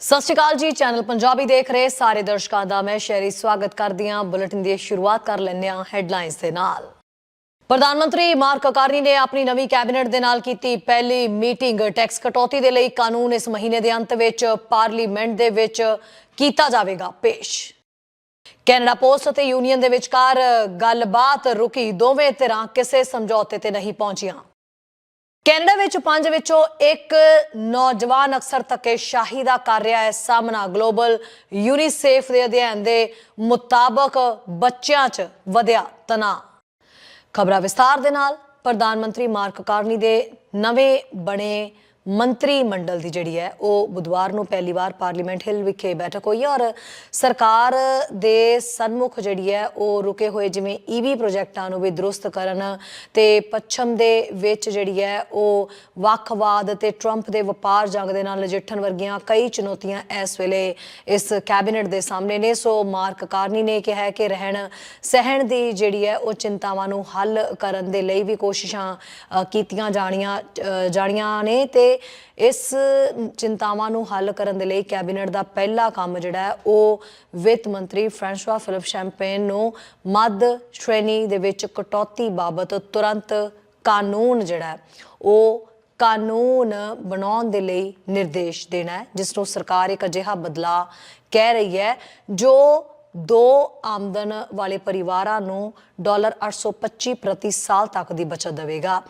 ਸਤਿ ਸ਼੍ਰੀ ਅਕਾਲ ਜੀ, ਚੈਨਲ ਪੰਜਾਬੀ ਦੇਖ ਰਹੇ ਸਾਰੇ ਦਰਸ਼ਕਾਂ ਦਾ ਮੈਂ ਸ਼ੈਰੀ ਸਵਾਗਤ ਕਰਦੀ ਹਾਂ। ਬੁਲੇਟਿਨ ਦੀ ਸ਼ੁਰੂਆਤ ਕਰ ਲੈਂਦੇ ਹਾਂ ਹੈਡਲਾਈਨਸ ਦੇ ਨਾਲ। ਪ੍ਰਧਾਨ ਮੰਤਰੀ ਮਾਰਕ ਅਕਾਰਨੀ ਨੇ ਆਪਣੀ ਨਵੀਂ ਕੈਬਨਿਟ ਦੇ ਨਾਲ ਕੀਤੀ ਪਹਿਲੀ ਮੀਟਿੰਗ। ਟੈਕਸ ਕਟੌਤੀ ਦੇ ਲਈ ਕਾਨੂੰਨ ਇਸ ਮਹੀਨੇ ਦੇ ਅੰਤ ਵਿੱਚ ਪਾਰਲੀਮੈਂਟ ਦੇ ਵਿੱਚ ਕੀਤਾ ਜਾਵੇਗਾ ਪੇਸ਼। ਕੈਨੇਡਾ ਪੋਸਟ ਅਤੇ ਯੂਨੀਅਨ ਦੇ ਵਿਚਕਾਰ ਗੱਲਬਾਤ ਰੁਕੀ। ਦੋਵੇਂ ਧਿਰਾਂ ਕਿਸੇ ਸਮਝੌਤੇ ਤੇ ਨਹੀਂ ਪਹੁੰਚੀਆਂ। ਕੈਨੇਡਾ ਵਿੱਚ ਪੰਜ ਵਿੱਚੋਂ ਇੱਕ ਨੌਜਵਾਨ ਅਕਸਰ ਧੱਕੇਸ਼ਾਹੀ ਦਾ ਕਰ ਰਿਹਾ ਹੈ ਸਾਹਮਣਾ। ਗਲੋਬਲ ਯੂਨੀਸੇਫ ਦੇ ਅਧਿਐਨ ਦੇ ਮੁਤਾਬਕ ਬੱਚਿਆਂ 'ਚ ਵਧਿਆ ਤਣਾਅ। ਖਬਰਾਂ ਵਿਸਤਾਰ ਦੇ ਨਾਲ ਪ੍ਰਧਾਨ ਮੰਤਰੀ ਮਾਰਕ ਕਾਰਨੀ ਦੇ ਨਵੇਂ ਬਣੇ ਮੰਤਰੀ ਮੰਡਲ ਦੀ ਜਿਹੜੀ ਹੈ, ਉਹ ਬੁੱਧਵਾਰ ਨੂੰ ਪਹਿਲੀ ਵਾਰ ਪਾਰਲੀਮੈਂਟ ਹਿੱਲ ਵਿਖੇ ਬੈਠਕ ਹੋਈ ਹੈ ਔਰ ਸਰਕਾਰ ਦੇ ਸਨਮੁਖ ਜਿਹੜੀ ਹੈ, ਉਹ ਰੁਕੇ ਹੋਏ ਜਿਵੇਂ ਈਵੀ ਪ੍ਰੋਜੈਕਟਾਂ ਨੂੰ ਵੀ ਦਰੁਸਤ ਕਰਨ ਤੇ ਪੱਛਮ ਦੇ ਵਿੱਚ ਜਿਹੜੀ ਹੈ, ਉਹ ਵੱਖਵਾਦ ਤੇ ਟਰੰਪ ਦੇ ਵਪਾਰ ਜੰਗ ਦੇ ਨਾਲ ਨਜਿੱਠਣ ਵਰਗੀਆਂ ਕਈ ਚੁਣੌਤੀਆਂ ਇਸ ਵੇਲੇ ਇਸ ਕੈਬਨਿਟ ਦੇ ਸਾਹਮਣੇ ਨੇ। ਸੋ ਮਾਰਕ ਕਾਰਨੀ ਨੇ ਕਿਹਾ ਹੈ ਕਿ ਰਹਿਣ ਸਹਿਣ ਦੀ ਜਿਹੜੀ ਹੈ, ਉਹ ਚਿੰਤਾਵਾਂ ਨੂੰ ਹੱਲ ਕਰਨ ਦੇ ਲਈ ਵੀ ਕੋਸ਼ਿਸ਼ਾਂ ਕੀਤੀਆਂ ਜਾਣੀਆਂ ਜਾਣੀਆਂ ਨੇ ਤੇ ਇਸ ਚਿੰਤਾਵਾਂ ਨੂੰ ਹੱਲ ਕਰਨ ਦੇ ਲਈ ਕੈਬਨਿਟ ਦਾ ਪਹਿਲਾ ਕੰਮ ਜਿਹੜਾ ਹੈ, ਉਹ ਵਿੱਤ ਮੰਤਰੀ ਫ੍ਰਾਂਸਵਾ ਫਿਲਿਪ ਸ਼ੈਂਪੇਨ ਨੂੰ ਮੱਧ ਸ਼੍ਰੇਣੀ ਦੇ ਵਿੱਚ ਕਟੌਤੀ ਬਾਬਤ ਤੁਰੰਤ ਕਾਨੂੰਨ ਜਿਹੜਾ ਹੈ, ਉਹ ਕਾਨੂੰਨ ਬਣਾਉਣ ਦੇ ਲਈ ਨਿਰਦੇਸ਼ ਦੇਣਾ ਹੈ, ਜਿਸ ਨੂੰ ਸਰਕਾਰ ਇੱਕ ਅਜਿਹਾ ਬਦਲਾਅ ਕਹਿ ਰਹੀ ਹੈ, ਜੋ ਦੋ ਆਮਦਨ ਵਾਲੇ ਪਰਿਵਾਰਾਂ ਨੂੰ ਡਾਲਰ 825 ਪ੍ਰਤੀ ਸਾਲ ਤੱਕ ਦੀ ਬਚਤ ਦੇਵੇਗਾ।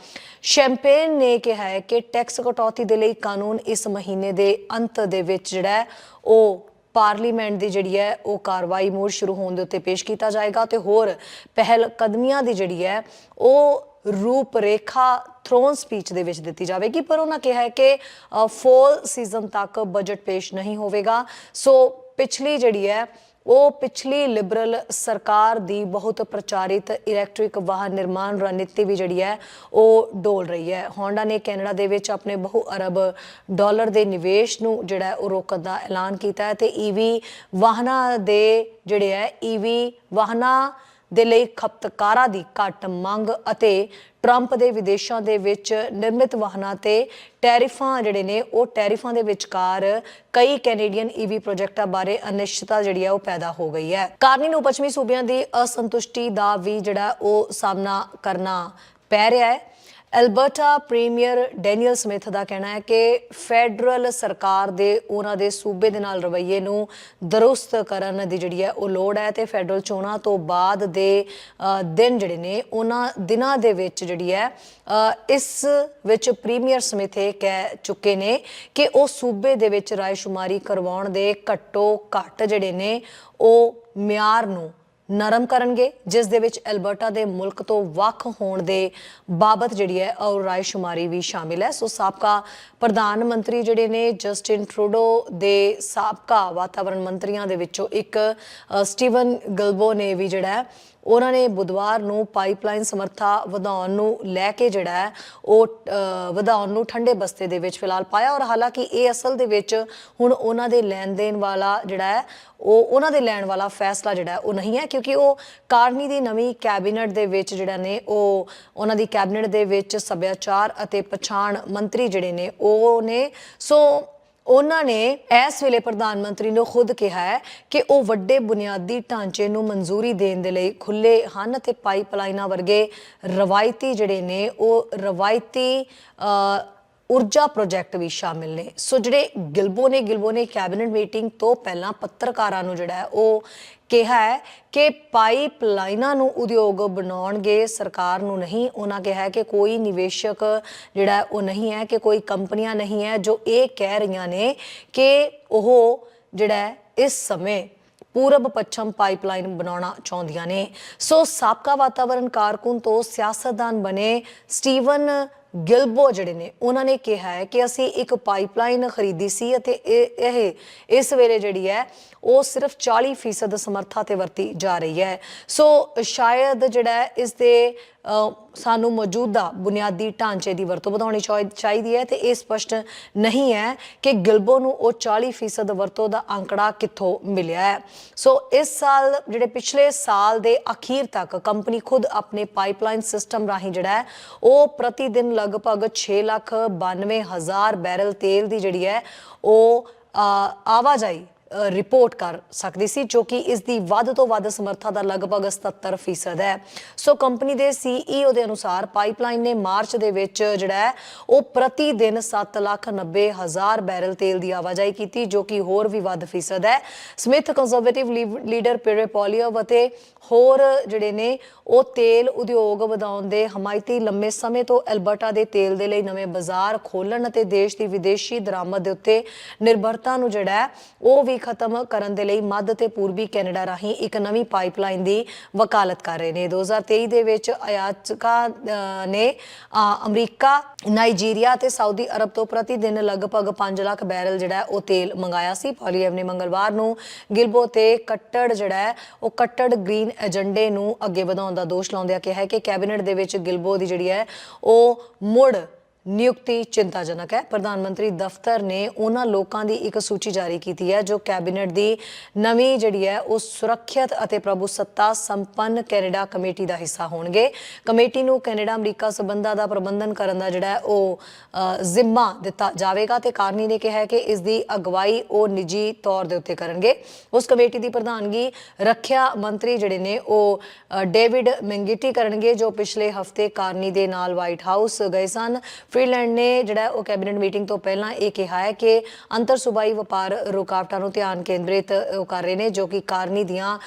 ਸ਼ੈਂਪੇਨ ਨੇ ਕਿਹਾ ਹੈ ਕਿ ਟੈਕਸ ਕਟੌਤੀ ਦੇ ਲਈ ਕਾਨੂੰਨ ਇਸ ਮਹੀਨੇ ਦੇ ਅੰਤ ਦੇ ਵਿੱਚ ਜਿਹੜਾ ਉਹ ਪਾਰਲੀਮੈਂਟ ਦੀ ਜਿਹੜੀ ਹੈ, ਉਹ ਕਾਰਵਾਈ ਮੋੜ ਸ਼ੁਰੂ ਹੋਣ ਦੇ ਉੱਤੇ ਪੇਸ਼ ਕੀਤਾ ਜਾਏਗਾ ਤੇ ਹੋਰ ਪਹਿਲ ਕਦਮੀਆਂ ਦੀ ਜਿਹੜੀ ਹੈ, ਉਹ ਰੂਪਰੇਖਾ ਥਰੋਨ ਸਪੀਚ ਦੇ ਵਿੱਚ ਦਿੱਤੀ ਜਾਵੇਗੀ, ਪਰ ਉਹਨਾਂ ਕਿਹਾ ਹੈ ਕਿ ਫੋਲ ਸੀਜ਼ਨ ਤੱਕ ਬਜਟ ਪੇਸ਼ ਨਹੀਂ ਹੋਵੇਗਾ। ਸੋ ਪਿਛਲੀ ਜਿਹੜੀ ਹੈ ਉਹ ਪਿਛਲੀ ਲਿਬਰਲ ਸਰਕਾਰ ਦੀ ਬਹੁਤ ਪ੍ਰਚਾਰਿਤ ਇਲੈਕਟ੍ਰਿਕ ਵਾਹਨ ਨਿਰਮਾਣ ਰਣਨੀਤੀ ਵੀ ਜਿਹੜੀ ਹੈ, ਉਹ ਡੋਲ ਰਹੀ ਹੈ। ਹੋਂਡਾ ਨੇ ਕੈਨੇਡਾ ਦੇ ਵਿੱਚ ਆਪਣੇ ਬਹੁ ਅਰਬ ਡਾਲਰ ਦੇ ਨਿਵੇਸ਼ ਨੂੰ ਜਿਹੜਾ ਉਹ ਰੋਕਣ ਦਾ ਐਲਾਨ ਕੀਤਾ ਹੈ ਤੇ ਈਵੀ ਵਾਹਨਾਂ ਦੇ ਜਿਹੜੇ ਹੈ ਈਵੀ ਵਾਹਨਾਂ ਦੇ ਲਈ ਖਪਤਕਾਰਾਂ ਦੀ ਘੱਟ ਮੰਗ ਅਤੇ ਟਰੰਪ ਦੇ ਵਿਦੇਸ਼ਾਂ ਦੇ ਵਿੱਚ ਨਿਰਮਿਤ ਵਾਹਨਾਂ ਤੇ ਟੈਰਿਫਾਂ ਜਿਹੜੇ ਨੇ, ਉਹ ਟੈਰਿਫਾਂ ਦੇ ਵਿਚਕਾਰ ਕਈ ਕੈਨੇਡੀਅਨ ਈਵੀ ਪ੍ਰੋਜੈਕਟਾਂ ਬਾਰੇ ਅਨਿਸ਼ਚਿਤਤਾ ਜਿਹੜੀ ਹੈ ਉਹ ਪੈਦਾ ਹੋ ਗਈ ਹੈ। ਕਾਰਨੀ ਨੂੰ ਪੱਛਮੀ ਸੂਬਿਆਂ ਦੀ ਅਸੰਤੁਸ਼ਟੀ ਦਾ ਵੀ ਜਿਹੜਾ ਉਹ ਸਾਹਮਣਾ ਕਰਨਾ ਪੈ ਰਿਹਾ ਹੈ। ਐਲਬਰਟਾ ਪ੍ਰੀਮੀਅਰ ਡੈਨੀਅਲ ਸਮਿਥ ਦਾ ਕਹਿਣਾ ਹੈ ਕਿ ਫੈਡਰਲ ਸਰਕਾਰ ਦੇ ਉਹਨਾਂ ਦੇ ਸੂਬੇ ਦੇ ਨਾਲ ਰਵੱਈਏ ਨੂੰ ਦਰੁਸਤ ਕਰਨ ਦੀ ਜਿਹੜੀ ਹੈ ਉਹ ਲੋੜ ਹੈ ਤੇ ਫੈਡਰਲ ਚੋਣਾਂ ਤੋਂ ਬਾਅਦ ਦੇ ਦਿਨ ਜਿਹੜੇ ਨੇ, ਉਹਨਾਂ ਦਿਨਾਂ ਦੇ ਵਿੱਚ ਜਿਹੜੀ ਹੈ ਇਸ ਵਿੱਚ ਪ੍ਰੀਮੀਅਰ ਸਮਿਥ ਇਹ ਕਹਿ ਚੁੱਕੇ ਨੇ ਕਿ ਉਹ ਸੂਬੇ ਦੇ ਵਿੱਚ ਰਾਇਸ਼ੁਮਾਰੀ ਕਰਵਾਉਣ ਦੇ ਘੱਟੋ ਘੱਟ ਜਿਹੜੇ ਨੇ, ਉਹ ਮਿਆਰ ਨੂੰ ਨਰਮ ਕਰਨਗੇ, ਜਿਸ ਦੇ ਵਿੱਚ ਐਲਬਰਟਾ ਦੇ ਮੁਲਕ ਤੋਂ ਵੱਖ ਹੋਣ ਦੇ ਬਾਬਤ ਜਿਹੜੀ ਹੈ ਔਰ ਰਾਇਸ਼ੁਮਾਰੀ ਵੀ ਸ਼ਾਮਿਲ ਹੈ। ਸੋ ਸਾਬਕਾ ਪ੍ਰਧਾਨ ਮੰਤਰੀ ਜਿਹੜੇ ਨੇ, ਜਸਟਿਨ ਟਰੂਡੋ ਦੇ ਸਾਬਕਾ ਵਾਤਾਵਰਣ ਮੰਤਰੀਆਂ ਦੇ ਵਿੱਚੋਂ ਇੱਕ ਸਟੀਵਨ ਗਲਬੋ ਨੇ ਵੀ ਜਿਹੜਾ ਉਹਨਾਂ ਨੇ ਬੁੱਧਵਾਰ ਨੂੰ ਪਾਈਪਲਾਈਨ ਸਮਰੱਥਾ ਵਧਾਉਣ ਨੂੰ ਲੈ ਕੇ ਜਿਹੜਾ ਹੈ, ਉਹ ਵਧਾਉਣ ਨੂੰ ਠੰਡੇ ਬਸਤੇ ਦੇ ਵਿੱਚ ਫਿਲਹਾਲ ਪਾਇਆ ਔਰ ਹਾਲਾਂਕਿ ਇਹ ਅਸਲ ਦੇ ਵਿੱਚ ਹੁਣ ਉਹਨਾਂ ਦੇ ਲੈਣ ਦੇਣ ਵਾਲਾ ਜਿਹੜਾ ਹੈ, ਉਹ ਉਹਨਾਂ ਦੇ ਲੈਣ ਵਾਲਾ ਫੈਸਲਾ ਜਿਹੜਾ ਉਹ ਨਹੀਂ ਹੈ ਕਿਉਂਕਿ ਉਹ ਕਾਰਨੀ ਦੀ ਨਵੀਂ ਕੈਬਨਿਟ ਦੇ ਵਿੱਚ ਜਿਹੜਾ ਨੇ, ਉਹ ਉਹਨਾਂ ਦੀ ਕੈਬਨਿਟ ਦੇ ਵਿੱਚ ਸੱਭਿਆਚਾਰ ਅਤੇ ਪਛਾਣ ਮੰਤਰੀ ਜਿਹੜੇ ਨੇ, ਉਹ ਨੇ, ਸੋ ਉਹਨਾਂ ਨੇ ਇਸ ਵੇਲੇ ਪ੍ਰਧਾਨ ਮੰਤਰੀ ਨੂੰ ਖੁਦ ਕਿਹਾ ਹੈ ਕਿ ਉਹ ਵੱਡੇ ਬੁਨਿਆਦੀ ਢਾਂਚੇ ਨੂੰ ਮਨਜ਼ੂਰੀ ਦੇਣ ਦੇ ਲਈ ਖੁੱਲੇ ਹਨ ਅਤੇ ਪਾਈਪਲਾਈਨਾਂ ਵਰਗੇ ਰਵਾਇਤੀ ਜਿਹੜੇ ਨੇ, ਉਹ ਰਵਾਇਤੀ ਊਰਜਾ ਪ੍ਰੋਜੈਕਟ ਵੀ ਸ਼ਾਮਿਲ ਨੇ। ਸੋ ਜਿਹੜੇ ਗਿਲਬੋ ਨੇ ਗਿਲਬੋ ਨੇ ਕੈਬਨਿਟ ਮੀਟਿੰਗ ਤੋਂ ਪਹਿਲਾਂ ਪੱਤਰਕਾਰਾਂ ਨੂੰ ਜਿਹੜਾ ਉਹ ਕਿਹਾ ਹੈ ਕਿ ਪਾਈਪਲਾਈਨਾਂ ਨੂੰ ਉਦਯੋਗ ਬਣਾਉਣਗੇ, ਸਰਕਾਰ ਨੂੰ ਨਹੀਂ। ਉਹਨਾਂ ਕਿਹਾ ਹੈ ਕਿ ਕੋਈ ਨਿਵੇਸ਼ਕ ਜਿਹੜਾ ਉਹ ਨਹੀਂ ਹੈ, ਕਿ ਕੋਈ ਕੰਪਨੀਆਂ ਨਹੀਂ ਹੈ, ਜੋ ਇਹ ਕਹਿ ਰਹੀਆਂ ਨੇ ਕਿ ਉਹ ਜਿਹੜਾ ਇਸ ਸਮੇਂ ਪੂਰਬ ਪੱਛਮ ਪਾਈਪਲਾਈਨ ਬਣਾਉਣਾ ਚਾਹੁੰਦੀਆਂ ਨੇ। ਸੋ ਸਾਬਕਾ ਵਾਤਾਵਰਣ ਕਾਰਕੁਨ ਤੋਂ ਸਿਆਸਤਦਾਨ ਬਣੇ ਸਟੀਵਨ ਗਿਲਬੋ ਜਿਹੜੇ ਨੇ, ਉਹਨਾਂ ਨੇ ਕਿਹਾ ਹੈ ਕਿ ਅਸੀਂ ਇੱਕ ਪਾਈਪਲਾਈਨ ਖਰੀਦੀ ਸੀ ਅਤੇ ਇਹ ਇਸ ਵੇਲੇ ਜਿਹੜੀ ਹੈ, ਉਹ ਸਿਰਫ 40% ਸਮਰੱਥਾ ਤੇ ਵਰਤੀ ਜਾ ਰਹੀ ਹੈ। ਸੋ ਸ਼ਾਇਦ ਜਿਹੜਾ ਹੈ, ਇਸ ਦੇ ਸਾਨੂੰ ਮੌਜੂਦਾ ਬੁਨਿਆਦੀ ਢਾਂਚੇ ਦੀ ਵਰਤੋਂ ਵਧਾਉਣੀ ਚਾਹੀ- ਚਾਹੀਦੀ ਹੈ ਤੇ ਇਹ ਸਪਸ਼ਟ ਨਹੀਂ ਹੈ ਕਿ ਗਿਲਬੋ ਨੂੰ ਉਹ 40% ਵਰਤੋਂ ਦਾ ਅੰਕੜਾ ਕਿੱਥੋਂ ਮਿਲਿਆ ਹੈ। ਸੋ ਇਸ ਸਾਲ, ਜਿਹੜੇ ਪਿਛਲੇ ਸਾਲ ਦੇ ਅਖੀਰ ਤੱਕ ਕੰਪਨੀ ਖੁਦ ਆਪਣੇ ਪਾਈਪਲਾਈਨ ਸਿਸਟਮ ਰਾਹੀਂ ਜਿਹੜਾ ਹੈ, ਉਹ ਪ੍ਰਤੀ ਦਿਨ ਲਗਭਗ 6 ਲੱਖ 92 ਹਜ਼ਾਰ ਬੈਰਲ ਤੇਲ ਦੀ ਜਿਹੜੀ ਹੈ, ਉਹ ਆਵਾਜਾਈ ਰਿਪੋਰਟ ਕਰ ਸਕਦੀ ਸੀ, ਜੋ ਕਿ ਇਸ ਦੀ ਵੱਧ ਤੋਂ ਵੱਧ ਸਮਰੱਥਾ ਦਾ ਲਗਭਗ 77% ਹੈ। ਸੋ ਕੰਪਨੀ ਦੇ ਸੀਈਓ ਦੇ ਅਨੁਸਾਰ ਪਾਈਪਲਾਈਨ ਨੇ ਮਾਰਚ ਦੇ ਵਿੱਚ ਜਿਹੜਾ ਹੈ, ਉਹ ਪ੍ਰਤੀ ਦਿਨ 7 ਲੱਖ 90 ਹਜ਼ਾਰ ਬੈਰਲ ਤੇਲ ਦੀ ਆਵਾਜਾਈ ਕੀਤੀ, ਜੋ ਕਿ ਹੋਰ ਵੀ ਵੱਧ ਫੀਸਦ ਹੈ। Smith conservative leader Pierre Poilievre ਅਤੇ ਹੋਰ ਜਿਹੜੇ ਨੇ, ਉਹ ਤੇਲ ਉਦਯੋਗ ਵਧਾਉਣ ਦੇ ਹਮਾਇਤੀ ਲੰਮੇ ਸਮੇਂ ਤੋਂ ਐਲਬਰਟਾ ਦੇ ਤੇਲ ਦੇ ਲਈ ਨਵੇਂ ਬਾਜ਼ਾਰ ਖੋਲਣ ਅਤੇ ਦੇਸ਼ ਦੀ ਵਿਦੇਸ਼ੀ ਦਰਾਮਦ ਦੇ ਉੱਤੇ ਨਿਰਭਰਤਾ ਨੂੰ ਜਿਹੜਾ ਉਹ ਵੀ ਖਤਮ ਕਰਨ ਦੇ ਲਈ ਮੱਧ ਤੇ ਪੂਰਬੀ ਕੈਨੇਡਾ ਰਾਹੀਂ ਇੱਕ ਨਵੀਂ ਪਾਈਪਲਾਈਨ ਦੀ ਵਕਾਲਤ ਕਰ ਰਹੇ ਨੇ। 2023 ਦੇ ਵਿੱਚ ਅਯਾਚਕਾ ਨੇ ਅਮਰੀਕਾ, ਨਾਈਜੀਰੀਆ ਤੇ ਸਾਊਦੀ ਅਰਬ ਤੋਂ ਪ੍ਰਤੀ ਦਿਨ ਲਗਭਗ 5 ਲੱਖ ਬੈਰਲ ਜਿਹੜਾ ਉਹ ਤੇਲ ਮੰਗਾਇਆ ਸੀ। ਪੋਲੀਐਵ ਨੇ ਮੰਗਲਵਾਰ ਨੂੰ ਗਿਲਬੋ ਤੇ ਕੱਟੜ ਜਿਹੜਾ ਹੈ, ਉਹ ਕੱਟੜ ਗ੍ਰੀਨ ਏਜੰਡੇ ਨੂੰ ਅੱਗੇ ਵਧਾਉਣ ਦਾ ਦੋਸ਼ ਲਾਉਂਦਿਆਂ ਕਿਹਾ ਹੈ ਕਿ ਕੈਬਨਿਟ ਦੇ ਵਿੱਚ ਗਿਲਬੋ ਦੀ ਜਿਹੜੀ ਹੈ, ਉਹ ਮੁੜ ਨਿਯੁਕਤੀ ਚਿੰਤਾਜਨਕ ਹੈ। ਪ੍ਰਧਾਨ ਮੰਤਰੀ ਦਫ਼ਤਰ ਨੇ ਉਹਨਾਂ ਲੋਕਾਂ ਦੀ ਇੱਕ ਸੂਚੀ ਜਾਰੀ ਕੀਤੀ ਹੈ, ਜੋ ਕੈਬਨਿਟ ਦੀ ਨਵੀਂ ਜਿਹੜੀ ਹੈ, ਉਹ ਸੁਰੱਖਿਅਤ ਅਤੇ ਪ੍ਰਭੂਸੱਤਾ ਸੰਪੰਨ ਕੈਨੇਡਾ ਕਮੇਟੀ ਦਾ ਹਿੱਸਾ ਹੋਣਗੇ। ਕਮੇਟੀ ਨੂੰ ਕੈਨੇਡਾ ਅਮਰੀਕਾ ਸਬੰਧਾਂ ਦਾ ਪ੍ਰਬੰਧਨ ਕਰਨ ਦਾ ਜਿਹੜਾ ਉਹ ਜ਼ਿੰਮਾ ਦਿੱਤਾ ਜਾਵੇਗਾ ਤੇ ਕਾਰਨੀ ਨੇ ਕਿਹਾ ਹੈ ਕਿ ਇਸ ਦੀ ਅਗਵਾਈ ਉਹ ਨਿੱਜੀ ਤੌਰ ਦੇ ਉੱਤੇ ਕਰਨਗੇ। ਉਸ ਕਮੇਟੀ ਦੀ ਪ੍ਰਧਾਨਗੀ ਰੱਖਿਆ ਮੰਤਰੀ ਜਿਹੜੇ ਨੇ, ਉਹ ਡੇਵਿਡ ਮੈਂਗਿਟੀ ਕਰਨਗੇ, ਜੋ ਪਿਛਲੇ ਹਫ਼ਤੇ ਕਾਰਨੀ ਦੇ ਨਾਲ ਵਾਈਟ ਹਾਊਸ ਗਏ ਸਨ। ਫ੍ਰੀਲੈਂਡ ਨੇ ਜਿਹੜਾ ਉਹ ਕੈਬਨਿਟ ਮੀਟਿੰਗ ਤੋਂ ਪਹਿਲਾਂ ਇਹ ਕਿਹਾ ਹੈ ਕਿ ਅੰਤਰ ਸੂਬਾਈ ਵਪਾਰ ਰੁਕਾਵਟਾਂ ਨੂੰ ਧਿਆਨ ਕੇਂਦਰਿਤ ਕਰ ਰਹੇ ਨੇ, ਜੋ ਕਿ ਕਾਰਨੀ ਦੀਆਂ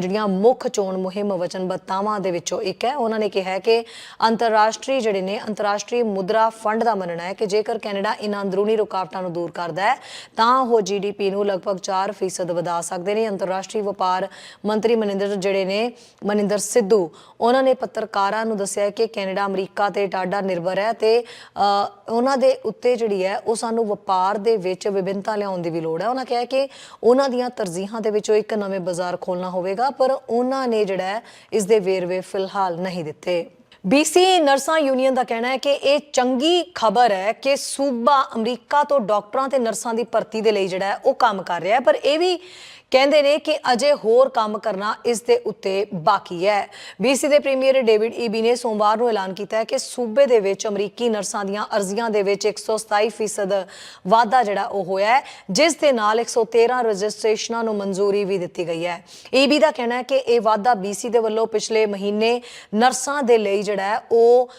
ਜਿਹੜੀਆਂ ਮੁੱਖ ਚੋਣ ਮੁਹਿੰਮ ਵਚਨਬੱਧਤਾਵਾਂ ਦੇ ਵਿੱਚੋਂ ਇੱਕ ਹੈ। ਉਹਨਾਂ ਨੇ ਕਿਹਾ ਹੈ ਕਿ ਅੰਤਰਰਾਸ਼ਟਰੀ ਜਿਹੜੇ ਨੇ, ਅੰਤਰਰਾਸ਼ਟਰੀ ਮੁਦਰਾ ਫੰਡ ਦਾ ਮੰਨਣਾ ਹੈ ਕਿ ਜੇਕਰ ਕੈਨੇਡਾ ਇਨ੍ਹਾਂ ਅੰਦਰੂਨੀ ਰੁਕਾਵਟਾਂ ਨੂੰ ਦੂਰ ਕਰਦਾ ਹੈ, ਤਾਂ ਉਹ ਜੀਡੀਪੀ ਨੂੰ ਲਗਭਗ 4% ਵਧਾ ਸਕਦੇ ਨੇ। ਅੰਤਰਰਾਸ਼ਟਰੀ ਵਪਾਰ ਮੰਤਰੀ ਮਨਿੰਦਰ ਜਿਹੜੇ ਨੇ, ਮਨਿੰਦਰ ਸਿੱਧੂ, ਉਹਨਾਂ ਨੇ ਪੱਤਰਕਾਰਾਂ ਨੂੰ ਦੱਸਿਆ ਕਿ ਕੈਨੇਡਾ, ਅਮਰੀਕਾ ਤੇ ਟਾਡਾ ਨਿਰਭਰ ਹੈ ਤੇ ਉਹਨਾਂ ਦੇ ਉੱਤੇ ਜਿਹੜੀ ਹੈ ਉਹ ਸਾਨੂੰ ਵਪਾਰ ਦੇ ਵਿੱਚ ਵਿਭਿੰਨਤਾ ਲਿਆਉਣ ਦੀ ਵੀ ਲੋੜ ਹੈ। ਉਹਨਾਂ ਕਿਹਾ ਕਿ ਉਹਨਾਂ ਦੀਆਂ ਤਰਜੀਹਾਂ ਦੇ ਵਿੱਚੋਂ ਇੱਕ ਨਵੇਂ ਬਾਜ਼ਾਰ ਖੋਲਣਾ ਹੋਵੇਗਾ, ਪਰ ਉਹਨਾਂ ਨੇ ਜਿਹੜਾ ਹੈ ਇਸ ਦੇ ਵੇਰਵੇ ਫਿਲਹਾਲ ਨਹੀਂ ਦਿੱਤੇ। BC ਨਰਸਾਂ ਯੂਨੀਅਨ ਦਾ ਕਹਿਣਾ ਹੈ ਕਿ ਇਹ ਚੰਗੀ ਖਬਰ ਹੈ ਕਿ ਸੂਬਾ ਅਮਰੀਕਾ ਤੋਂ ਡਾਕਟਰਾਂ ਤੇ ਨਰਸਾਂ ਦੀ ਭਰਤੀ ਦੇ ਲਈ ਜਿਹੜਾ ਉਹ ਕੰਮ ਕਰ ਰਿਹਾ ਹੈ, ਪਰ ਇਹ ਵੀ ਕਹਿੰਦੇ ਨੇ ਕਿ ਅਜੇ ਹੋਰ ਕੰਮ ਕਰਨਾ ਇਸ ਦੇ ਉੱਤੇ ਬਾਕੀ ਹੈ। BC ਦੇ ਪ੍ਰੀਮੀਅਰ ਡੇਵਿਡ ਈਬੀ ਨੇ ਸੋਮਵਾਰ ਨੂੰ ਐਲਾਨ ਕੀਤਾ ਹੈ ਕਿ ਸੂਬੇ ਦੇ ਵਿੱਚ ਅਮਰੀਕੀ ਨਰਸਾਂ ਦੀਆਂ ਅਰਜ਼ੀਆਂ ਦੇ ਵਿੱਚ 127% ਵਾਧਾ ਜਿਹੜਾ ਉਹ ਹੋਇਆ ਹੈ, ਜਿਸ ਦੇ ਨਾਲ 113 ਰਜਿਸਟ੍ਰੇਸ਼ਨਾਂ ਨੂੰ ਮਨਜ਼ੂਰੀ ਵੀ ਦਿੱਤੀ ਗਈ ਹੈ। ਈਬੀ ਦਾ ਕਹਿਣਾ ਹੈ ਕਿ ਇਹ ਵਾਧਾ BC ਦੇ ਵੱਲੋਂ ਪਿਛਲੇ ਮਹੀਨੇ ਨਰਸਾਂ ਦੇ ਲਈ ਜਿਹੜਾ ਉਹ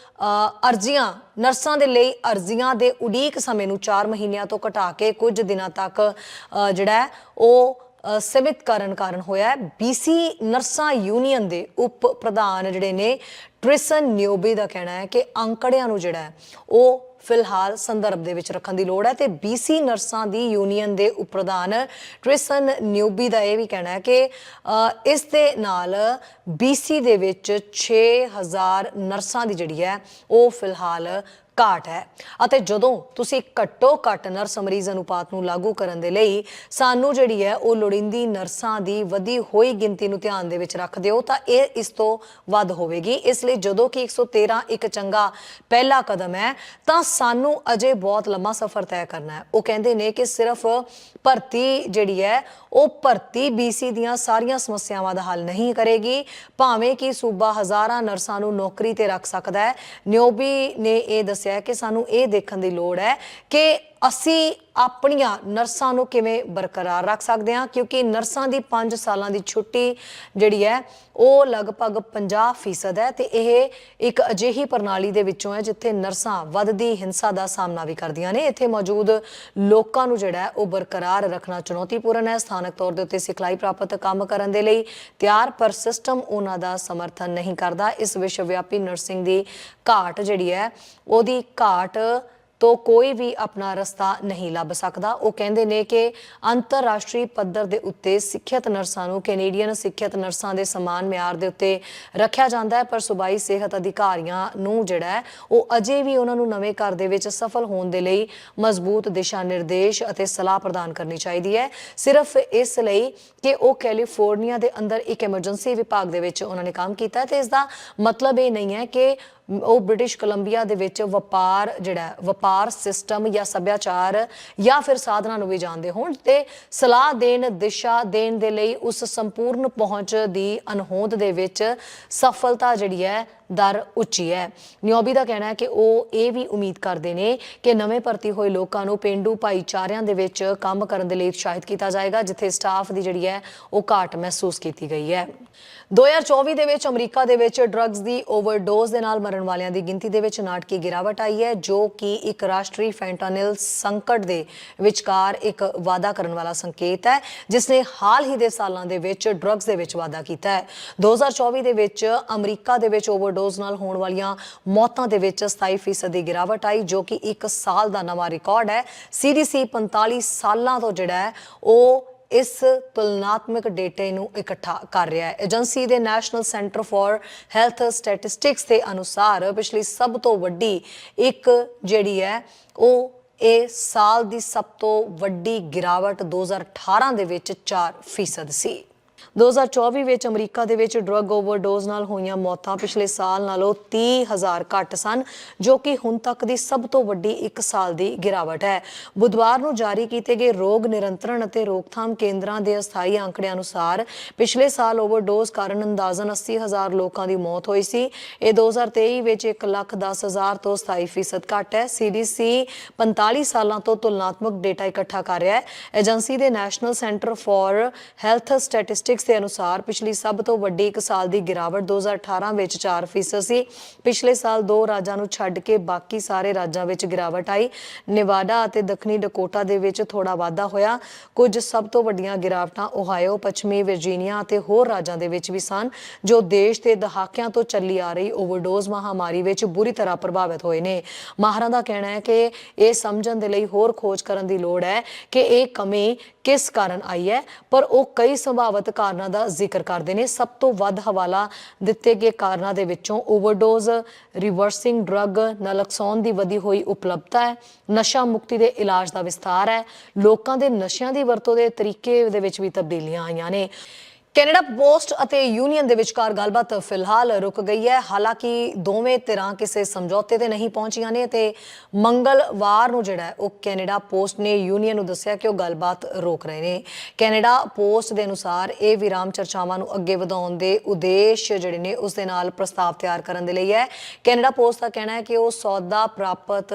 ਅਰਜ਼ੀਆਂ, ਨਰਸਾਂ ਦੇ ਲਈ ਅਰਜ਼ੀਆਂ ਦੇ ਉਡੀਕ ਸਮੇਂ ਨੂੰ 4 ਮਹੀਨਿਆਂ ਤੋਂ ਘਟਾ ਕੇ ਕੁਝ ਦਿਨਾਂ ਤੱਕ ਜਿਹੜਾ ਉਹ ਸੀਮਿਤ ਕਰਨ ਕਾਰਨ ਹੋਇਆ ਹੈ। BC ਨਰਸਾਂ ਯੂਨੀਅਨ ਦੇ ਉਪ ਪ੍ਰਧਾਨ ਜਿਹੜੇ ਨੇ, ਟ੍ਰਿਸਨ ਨਿਓਬੀ ਦਾ ਕਹਿਣਾ ਹੈ ਕਿ ਅੰਕੜਿਆਂ ਨੂੰ ਜਿਹੜਾ ਹੈ, ਉਹ ਫਿਲਹਾਲ ਸੰਦਰਭ ਦੇ ਵਿੱਚ ਰੱਖਣ ਦੀ ਲੋੜ ਹੈ ਤੇ BC ਨਰਸਾਂ ਦੀ ਯੂਨੀਅਨ ਦੇ ਉਪ ਪ੍ਰਧਾਨ ਟ੍ਰਿਸਨ ਨਿਊਬੀ ਦਾ ਇਹ ਵੀ ਕਹਿਣਾ ਹੈ ਕਿ ਇਸ ਦੇ ਨਾਲ BC ਦੇ ਵਿੱਚ 6000 ਨਰਸਾਂ ਦੀ ਜਿਹੜੀ ਹੈ, ਉਹ ਫਿਲਹਾਲ ਘਾਟ ਹੈ। ਅਤੇ ਜਦੋਂ ਤੁਸੀਂ ਘੱਟੋ ਘੱਟ ਨਰਸ ਮਰੀਜ਼ ਅਨੁਪਾਤ ਨੂੰ ਲਾਗੂ ਕਰਨ ਦੇ ਲਈ ਸਾਨੂੰ ਜਿਹੜੀ ਹੈ ਉਹ ਲੋੜੀਂਦੀ ਨਰਸਾਂ ਦੀ ਵਧੀ ਹੋਈ ਗਿਣਤੀ ਨੂੰ ਧਿਆਨ ਦੇ ਵਿੱਚ ਰੱਖਦੇ ਹੋ, ਤਾਂ ਇਹ ਇਸ ਤੋਂ ਵੱਧ ਹੋਵੇਗੀ। ਇਸ ਲਈ ਜਦੋਂ ਕਿ 113 ਇੱਕ ਚੰਗਾ ਪਹਿਲਾ ਕਦਮ ਹੈ, ਤਾਂ ਸਾਨੂੰ ਅਜੇ ਬਹੁਤ ਲੰਮਾ ਸਫ਼ਰ ਤੈਅ ਕਰਨਾ ਹੈ। ਉਹ ਕਹਿੰਦੇ ਨੇ ਕਿ ਸਿਰਫ ਭਰਤੀ ਜਿਹੜੀ ਹੈ, ਉਹ ਭਰਤੀ BC ਦੀਆਂ ਸਾਰੀਆਂ ਸਮੱਸਿਆਵਾਂ ਦਾ ਹੱਲ ਨਹੀਂ ਕਰੇਗੀ। ਭਾਵੇਂ ਕਿ ਸੂਬਾ ਹਜ਼ਾਰਾਂ ਨਰਸਾਂ ਨੂੰ ਨੌਕਰੀ ਤੇ ਰੱਖ ਸਕਦਾ ਹੈ। ਨਿਓਬੀ ਨੇ ਇਹ ਦੱਸ ਦੱਸਿਆ ਕਿ ਸਾਨੂੰ ਇਹ ਦੇਖਣ ਦੀ ਲੋੜ ਹੈ ਕਿ ਅਸੀਂ ਆਪਣੀਆਂ ਨਰਸਾਂ ਨੂੰ ਕਿਵੇਂ ਬਰਕਰਾਰ ਰੱਖ ਸਕਦੇ ਹਾਂ? ਕਿਉਂਕਿ ਨਰਸਾਂ ਦੀ 5 ਸਾਲਾਂ ਦੀ ਛੁੱਟੀ ਜਿਹੜੀ ਹੈ, ਉਹ ਲਗਭਗ 50% ਹੈ ਤੇ ਇਹ ਇੱਕ ਅਜਿਹੀ ਪ੍ਰਣਾਲੀ ਦੇ ਵਿੱਚੋਂ ਹੈ ਜਿੱਥੇ ਨਰਸਾਂ ਵੱਧਦੀ ਹਿੰਸਾ ਦਾ ਸਾਹਮਣਾ ਵੀ ਕਰਦੀਆਂ ਨੇ। ਇੱਥੇ ਮੌਜੂਦ ਲੋਕਾਂ ਨੂੰ ਜਿਹੜਾ ਉਹ ਬਰਕਰਾਰ ਰੱਖਣਾ ਚੁਣੌਤੀਪੂਰਨ ਹੈ। ਸਥਾਨਕ ਤੌਰ ਦੇ ਉੱਤੇ ਸਿਖਲਾਈ ਪ੍ਰਾਪਤ ਕੰਮ ਕਰਨ ਦੇ ਲਈ ਤਿਆਰ, ਪਰ ਸਿਸਟਮ ਉਹਨਾਂ ਦਾ ਸਮਰਥਨ ਨਹੀਂ ਕਰਦਾ। ਇਸ ਵਿਸ਼ਵ ਵਿਆਪੀ ਨਰਸਿੰਗ ਦੀ ਘਾਟ ਜਿਹੜੀ ਹੈ, ਉਹਦੀ ਘਾਟ ਤੋਂ ਕੋਈ ਵੀ ਆਪਣਾ ਰਸਤਾ ਨਹੀਂ ਲੱਭ ਸਕਦਾ। ਉਹ ਕਹਿੰਦੇ ਨੇ ਕਿ ਅੰਤਰਰਾਸ਼ਟਰੀ ਪੱਧਰ ਦੇ ਉੱਤੇ ਸਿੱਖਿਅਤ ਨਰਸਾਂ ਨੂੰ ਕੈਨੇਡੀਅਨ ਸਿੱਖਿਅਤ ਨਰਸਾਂ ਦੇ ਸਮਾਨ ਮਿਆਰ ਦੇ ਉੱਤੇ ਰੱਖਿਆ ਜਾਂਦਾ ਹੈ, ਪਰ ਸੂਬਾਈ ਸਿਹਤ ਅਧਿਕਾਰੀਆਂ ਨੂੰ ਜਿਹੜਾ ਹੈ, ਉਹ ਅਜੇ ਵੀ ਉਹਨਾਂ ਨੂੰ ਨਵੇਂ ਘਰ ਦੇ ਵਿੱਚ ਸਫਲ ਹੋਣ ਦੇ ਲਈ ਮਜ਼ਬੂਤ ਦਿਸ਼ਾ ਨਿਰਦੇਸ਼ ਅਤੇ ਸਲਾਹ ਪ੍ਰਦਾਨ ਕਰਨੀ ਚਾਹੀਦੀ ਹੈ। ਸਿਰਫ ਇਸ ਲਈ ਕਿ ਉਹ ਕੈਲੀਫੋਰਨੀਆ ਦੇ ਅੰਦਰ ਇੱਕ ਐਮਰਜੈਂਸੀ ਵਿਭਾਗ ਦੇ ਵਿੱਚ ਉਹਨਾਂ ਨੇ ਕੰਮ ਕੀਤਾ ਹੈ ਤੇ ਇਸ ਦਾ ਮਤਲਬ ਇਹ ਨਹੀਂ ਹੈ ਕਿ ਉਹ ਬ੍ਰਿਟਿਸ਼ ਕੋਲੰਬੀਆ ਦੇ ਵਿੱਚ ਵਪਾਰ ਜਿਹੜਾ ਵਪਾਰ ਸਿਸਟਮ ਜਾਂ ਸੱਭਿਆਚਾਰ ਜਾਂ ਫਿਰ ਸਾਧਨਾਂ ਨੂੰ ਵੀ ਜਾਣਦੇ ਹੋਣ ਤੇ ਸਲਾਹ ਦੇਣ, ਦਿਸ਼ਾ ਦੇਣ ਦੇ ਲਈ ਉਸ ਸੰਪੂਰਨ ਪਹੁੰਚ ਦੀ ਅਨਹੋਂਦ ਦੇ ਵਿੱਚ ਸਫਲਤਾ ਜਿਹੜੀ ਹੈ ਦਰ ਉੱਚੀ ਹੈ। ਨਿਓਬੀ ਦਾ ਕਹਿਣਾ ਹੈ ਕਿ ਉਹ ਇਹ ਵੀ ਉਮੀਦ ਕਰਦੇ ਨੇ ਕਿ ਨਵੇਂ ਭਰਤੀ ਹੋਏ ਲੋਕਾਂ ਨੂੰ ਪਿੰਡੂ ਭਾਈਚਾਰਿਆਂ ਦੇ ਵਿੱਚ ਕੰਮ ਕਰਨ ਦੇ ਲਈ ਉਤਸ਼ਾਹਿਤ ਕੀਤਾ ਜਾਏਗਾ, ਜਿੱਥੇ ਸਟਾਫ ਦੀ ਜਿਹੜੀ ਹੈ ਉਹ ਘਾਟ ਮਹਿਸੂਸ ਕੀਤੀ ਗਈ ਹੈ। 2024 ਦੇ ਵਿੱਚ ਅਮਰੀਕਾ ਦੇ ਵਿੱਚ ਡਰੱਗਸ ਦੀ ਓਵਰਡੋਜ਼ ਦੇ ਨਾਲ ਮਰਨ ਵਾਲਿਆਂ ਦੀ ਗਿਣਤੀ ਦੇ ਵਿੱਚ ਨਾਟਕੀ ਗਿਰਾਵਟ ਆਈ ਹੈ, ਜੋ ਕਿ ਇੱਕ ਰਾਸ਼ਟਰੀ ਫੈਂਟਾਨਿਲ ਸੰਕਟ ਦੇ ਵਿਚਕਾਰ ਇੱਕ ਵਾਅਦਾ ਕਰਨ ਵਾਲਾ ਸੰਕੇਤ ਹੈ, ਜਿਸ ਨੇ ਹਾਲ ਹੀ ਦੇ ਸਾਲਾਂ ਦੇ ਵਿੱਚ ਡਰੱਗਸ ਦੇ ਵਿੱਚ ਵਾਅਦਾ ਕੀਤਾ ਹੈ। 2024 ਦੇ ਵਿੱਚ ਅਮਰੀਕਾ ਦੇ ਵਿੱਚ ਓਵਰਡੋਜ਼ ਨਾਲ ਹੋਣ ਵਾਲੀਆਂ ਮੌਤਾਂ ਦੇ ਵਿੱਚ 27% ਦੀ ਗਿਰਾਵਟ ਆਈ, ਜੋ ਕਿ ਇੱਕ ਸਾਲ ਦਾ ਨਵਾਂ ਰਿਕਾਰਡ ਹੈ। ਸੀਡੀਸੀ 45 ਸਾਲਾਂ ਤੋਂ ਜਿਹੜਾ ਹੈ, ਉਹ ਇਸ ਤੁਲਨਾਤਮਕ ਡੇਟੇ ਨੂੰ ਇਕੱਠਾ ਕਰ ਰਿਹਾ ਹੈ। ਏਜੰਸੀ ਦੇ National Center for Health Statistics ਦੇ ਅਨੁਸਾਰ ਪਿਛਲੀ ਸਭ ਤੋਂ ਵੱਡੀ ਇੱਕ ਜਿਹੜੀ ਹੈ, ਉਹ ਇਹ ਸਾਲ ਦੀ ਸਭ ਤੋਂ ਵੱਡੀ ਗਿਰਾਵਟ 2018 ਦੇ ਵਿੱਚ 4% ਸੀ। 2024 ਵਿੱਚ ਅਮਰੀਕਾ ਦੇ ਵਿੱਚ ਡਰੱਗ ਓਵਰਡੋਜ਼ ਨਾਲ ਹੋਈਆਂ ਮੌਤਾਂ ਪਿਛਲੇ ਸਾਲ ਨਾਲੋਂ 30000 ਘੱਟ ਸਨ, ਜੋ ਕਿ ਹੁਣ ਤੱਕ ਦੀ ਸਭ ਤੋਂ ਵੱਡੀ ਇੱਕ ਸਾਲ ਦੀ ਗਿਰਾਵਟ ਹੈ। ਬੁੱਧਵਾਰ ਨੂੰ ਜਾਰੀ ਕੀਤੇ ਗਏ ਰੋਗ ਨਿਰੰਤਰਣ ਅਤੇ ਰੋਕਥਾਮ ਕੇਂਦਰਾਂ ਦੇ ਅਸਥਾਈ ਅੰਕੜਿਆਂ ਅਨੁਸਾਰ ਪਿਛਲੇ ਸਾਲ ਓਵਰਡੋਜ਼ ਕਾਰਨ ਅੰਦਾਜ਼ਨ 80000 ਲੋਕਾਂ ਦੀ ਮੌਤ ਹੋਈ ਸੀ। ਇਹ 2023 ਵਿੱਚ 110000 ਤੋਂ 27% ਘੱਟ ਹੈ। CDC 45 ਸਾਲਾਂ ਤੋਂ ਤੁਲਨਾਤਮਕ ਡੇਟਾ ਇਕੱਠਾ ਕਰ ਰਿਹਾ ਹੈ। ਏਜੰਸੀ ਦੇ National Center for Health Statistics ਦੇ ਅਨੁਸਾਰ ਪਿਛਲੀ ਸਭ ਤੋਂ ਵੱਡੀ ਇੱਕ ਸਾਲ ਦੀ ਗਿਰਾਵਟ 2018 ਵਿੱਚ 4% ਸੀ। ਪਿਛਲੇ ਸਾਲ ਦੋ ਰਾਜਾਂ ਨੂੰ ਛੱਡ ਕੇ ਬਾਕੀ ਸਾਰੇ ਰਾਜਾਂ ਵਿੱਚ ਗਿਰਾਵਟ ਆਈ। ਨਿਵਾਡਾ ਅਤੇ ਦੱਖਣੀ ਡਕੋਟਾ ਦੇ ਵਿੱਚ ਥੋੜਾ ਵਾਧਾ ਹੋਇਆ। ਕੁਝ ਸਭ ਤੋਂ ਵੱਡੀਆਂ ਗਿਰਾਵਟਾਂ ਓਹਾਇਓ, ਪੱਛਮੀ ਵਰਜੀਨੀਆ ਅਤੇ ਹੋਰ ਰਾਜਾਂ ਦੇ ਵਿੱਚ ਵੀ ਸਨ, ਜੋ ਦੇਸ਼ ਦੇ ਦਹਾਕਿਆਂ ਤੋਂ ਚੱਲੀ ਆ ਰਹੀ ਓਵਰਡੋਜ਼ ਮਹਾਮਾਰੀ ਵਿੱਚ ਬੁਰੀ ਤਰ੍ਹਾਂ ਪ੍ਰਭਾਵਿਤ ਹੋਏ ਨੇ। ਮਾਹਰਾਂ ਦਾ ਕਹਿਣਾ ਹੈ ਕਿ ਇਹ ਸਮਝਣ ਦੇ ਲਈ ਹੋਰ ਖੋਜ ਕਰਨ ਦੀ ਲੋੜ ਹੈ ਕਿ ਇਹ ਕਮੀ ਕਿਸ ਕਾਰਨ ਆਈ ਹੈ, ਪਰ ਉਹ ਕਈ ਸੰਭਾਵਿਤ ਕਾਰਨਾਂ ਦਾ ਜ਼ਿਕਰ ਕਰਦੇ ਨੇ। ਸਭ ਤੋਂ ਵੱਧ ਹਵਾਲਾ ਦਿੱਤੇ ਗਏ ਕਾਰਨਾਂ ਦੇ ਵਿੱਚੋਂ ਓਵਰਡੋਜ਼, ਰਿਵਰਸਿੰਗ ਡਰੱਗ ਨਲਕਸੌਨ ਦੀ ਵਧੀ ਹੋਈ ਉਪਲਬਧਤਾ ਹੈ, ਨਸ਼ਾ ਮੁਕਤੀ ਦੇ ਇਲਾਜ ਦਾ ਵਿਸਥਾਰ ਹੈ, ਲੋਕਾਂ ਦੇ ਨਸ਼ਿਆਂ ਦੀ ਵਰਤੋਂ ਦੇ ਤਰੀਕੇ ਦੇ ਵਿੱਚ ਵੀ ਤਬਦੀਲੀਆਂ ਆਈਆਂ ਨੇ। ਕੈਨੇਡਾ ਪੋਸਟ ਅਤੇ ਯੂਨੀਅਨ ਦੇ ਵਿਚਕਾਰ ਗੱਲਬਾਤ ਫਿਲਹਾਲ ਰੁਕ ਗਈ ਹੈ। ਹਾਲਾਂਕਿ ਦੋਵੇਂ ਧਿਰਾਂ ਕਿਸੇ ਸਮਝੌਤੇ ਤੇ ਨਹੀਂ ਪਹੁੰਚੀਆਂ ਨੇ ਤੇ ਮੰਗਲਵਾਰ ਨੂੰ ਜਿਹੜਾ ਉਹ ਕੈਨੇਡਾ ਪੋਸਟ ਨੇ ਯੂਨੀਅਨ ਨੂੰ ਦੱਸਿਆ ਕਿ ਉਹ ਗੱਲਬਾਤ ਰੋਕ ਰਹੇ ਨੇ। ਕੈਨੇਡਾ ਪੋਸਟ ਦੇ ਅਨੁਸਾਰ ਇਹ ਵਿਰਾਮ ਚਰਚਾਵਾਂ ਨੂੰ ਅੱਗੇ ਵਧਾਉਣ ਦੇ ਉਦੇਸ਼ ਜਿਹੜੇ ਨੇ, ਉਸ ਦੇ ਨਾਲ ਪ੍ਰਸਤਾਵ ਤਿਆਰ ਕਰਨ ਦੇ ਲਈ ਹੈ। ਕੈਨੇਡਾ ਪੋਸਟ ਦਾ ਕਹਿਣਾ ਹੈ ਕਿ ਉਹ ਸੌਦਾ ਪ੍ਰਾਪਤ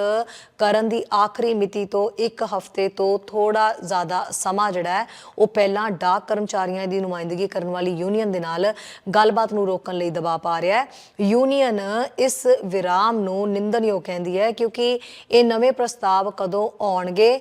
ਕਰਨ ਦੀ ਆਖਰੀ ਮਿਤੀ ਤੋਂ ਇੱਕ ਹਫ਼ਤੇ ਤੋਂ ਥੋੜਾ ਜ਼ਿਆਦਾ ਸਮਾਂ ਜਿਹੜਾ ਹੈ, ਉਹ ਪਹਿਲਾਂ ਡਾਕ ਕਰਮਚਾਰੀਆਂ ਦੀ ਨੁਮਾਇੰਦਗੀ ਕਰਨ ਵਾਲੀ ਯੂਨੀਅਨ ਦੇ ਨਾਲ ਗੱਲਬਾਤ ਨੂੰ ਰੋਕਣ ਲਈ ਦਬਾਅ ਪਾ ਰਿਹਾ ਹੈ। ਯੂਨੀਅਨ ਇਸ ਵਿਰਾਮ ਨੂੰ ਨਿੰਦਣਯੋਗ ਕਹਿੰਦੀ ਹੈ ਕਿਉਂਕਿ ਇਹ ਨਵੇਂ ਪ੍ਰਸਤਾਵ ਕਦੋਂ ਆਉਣਗੇ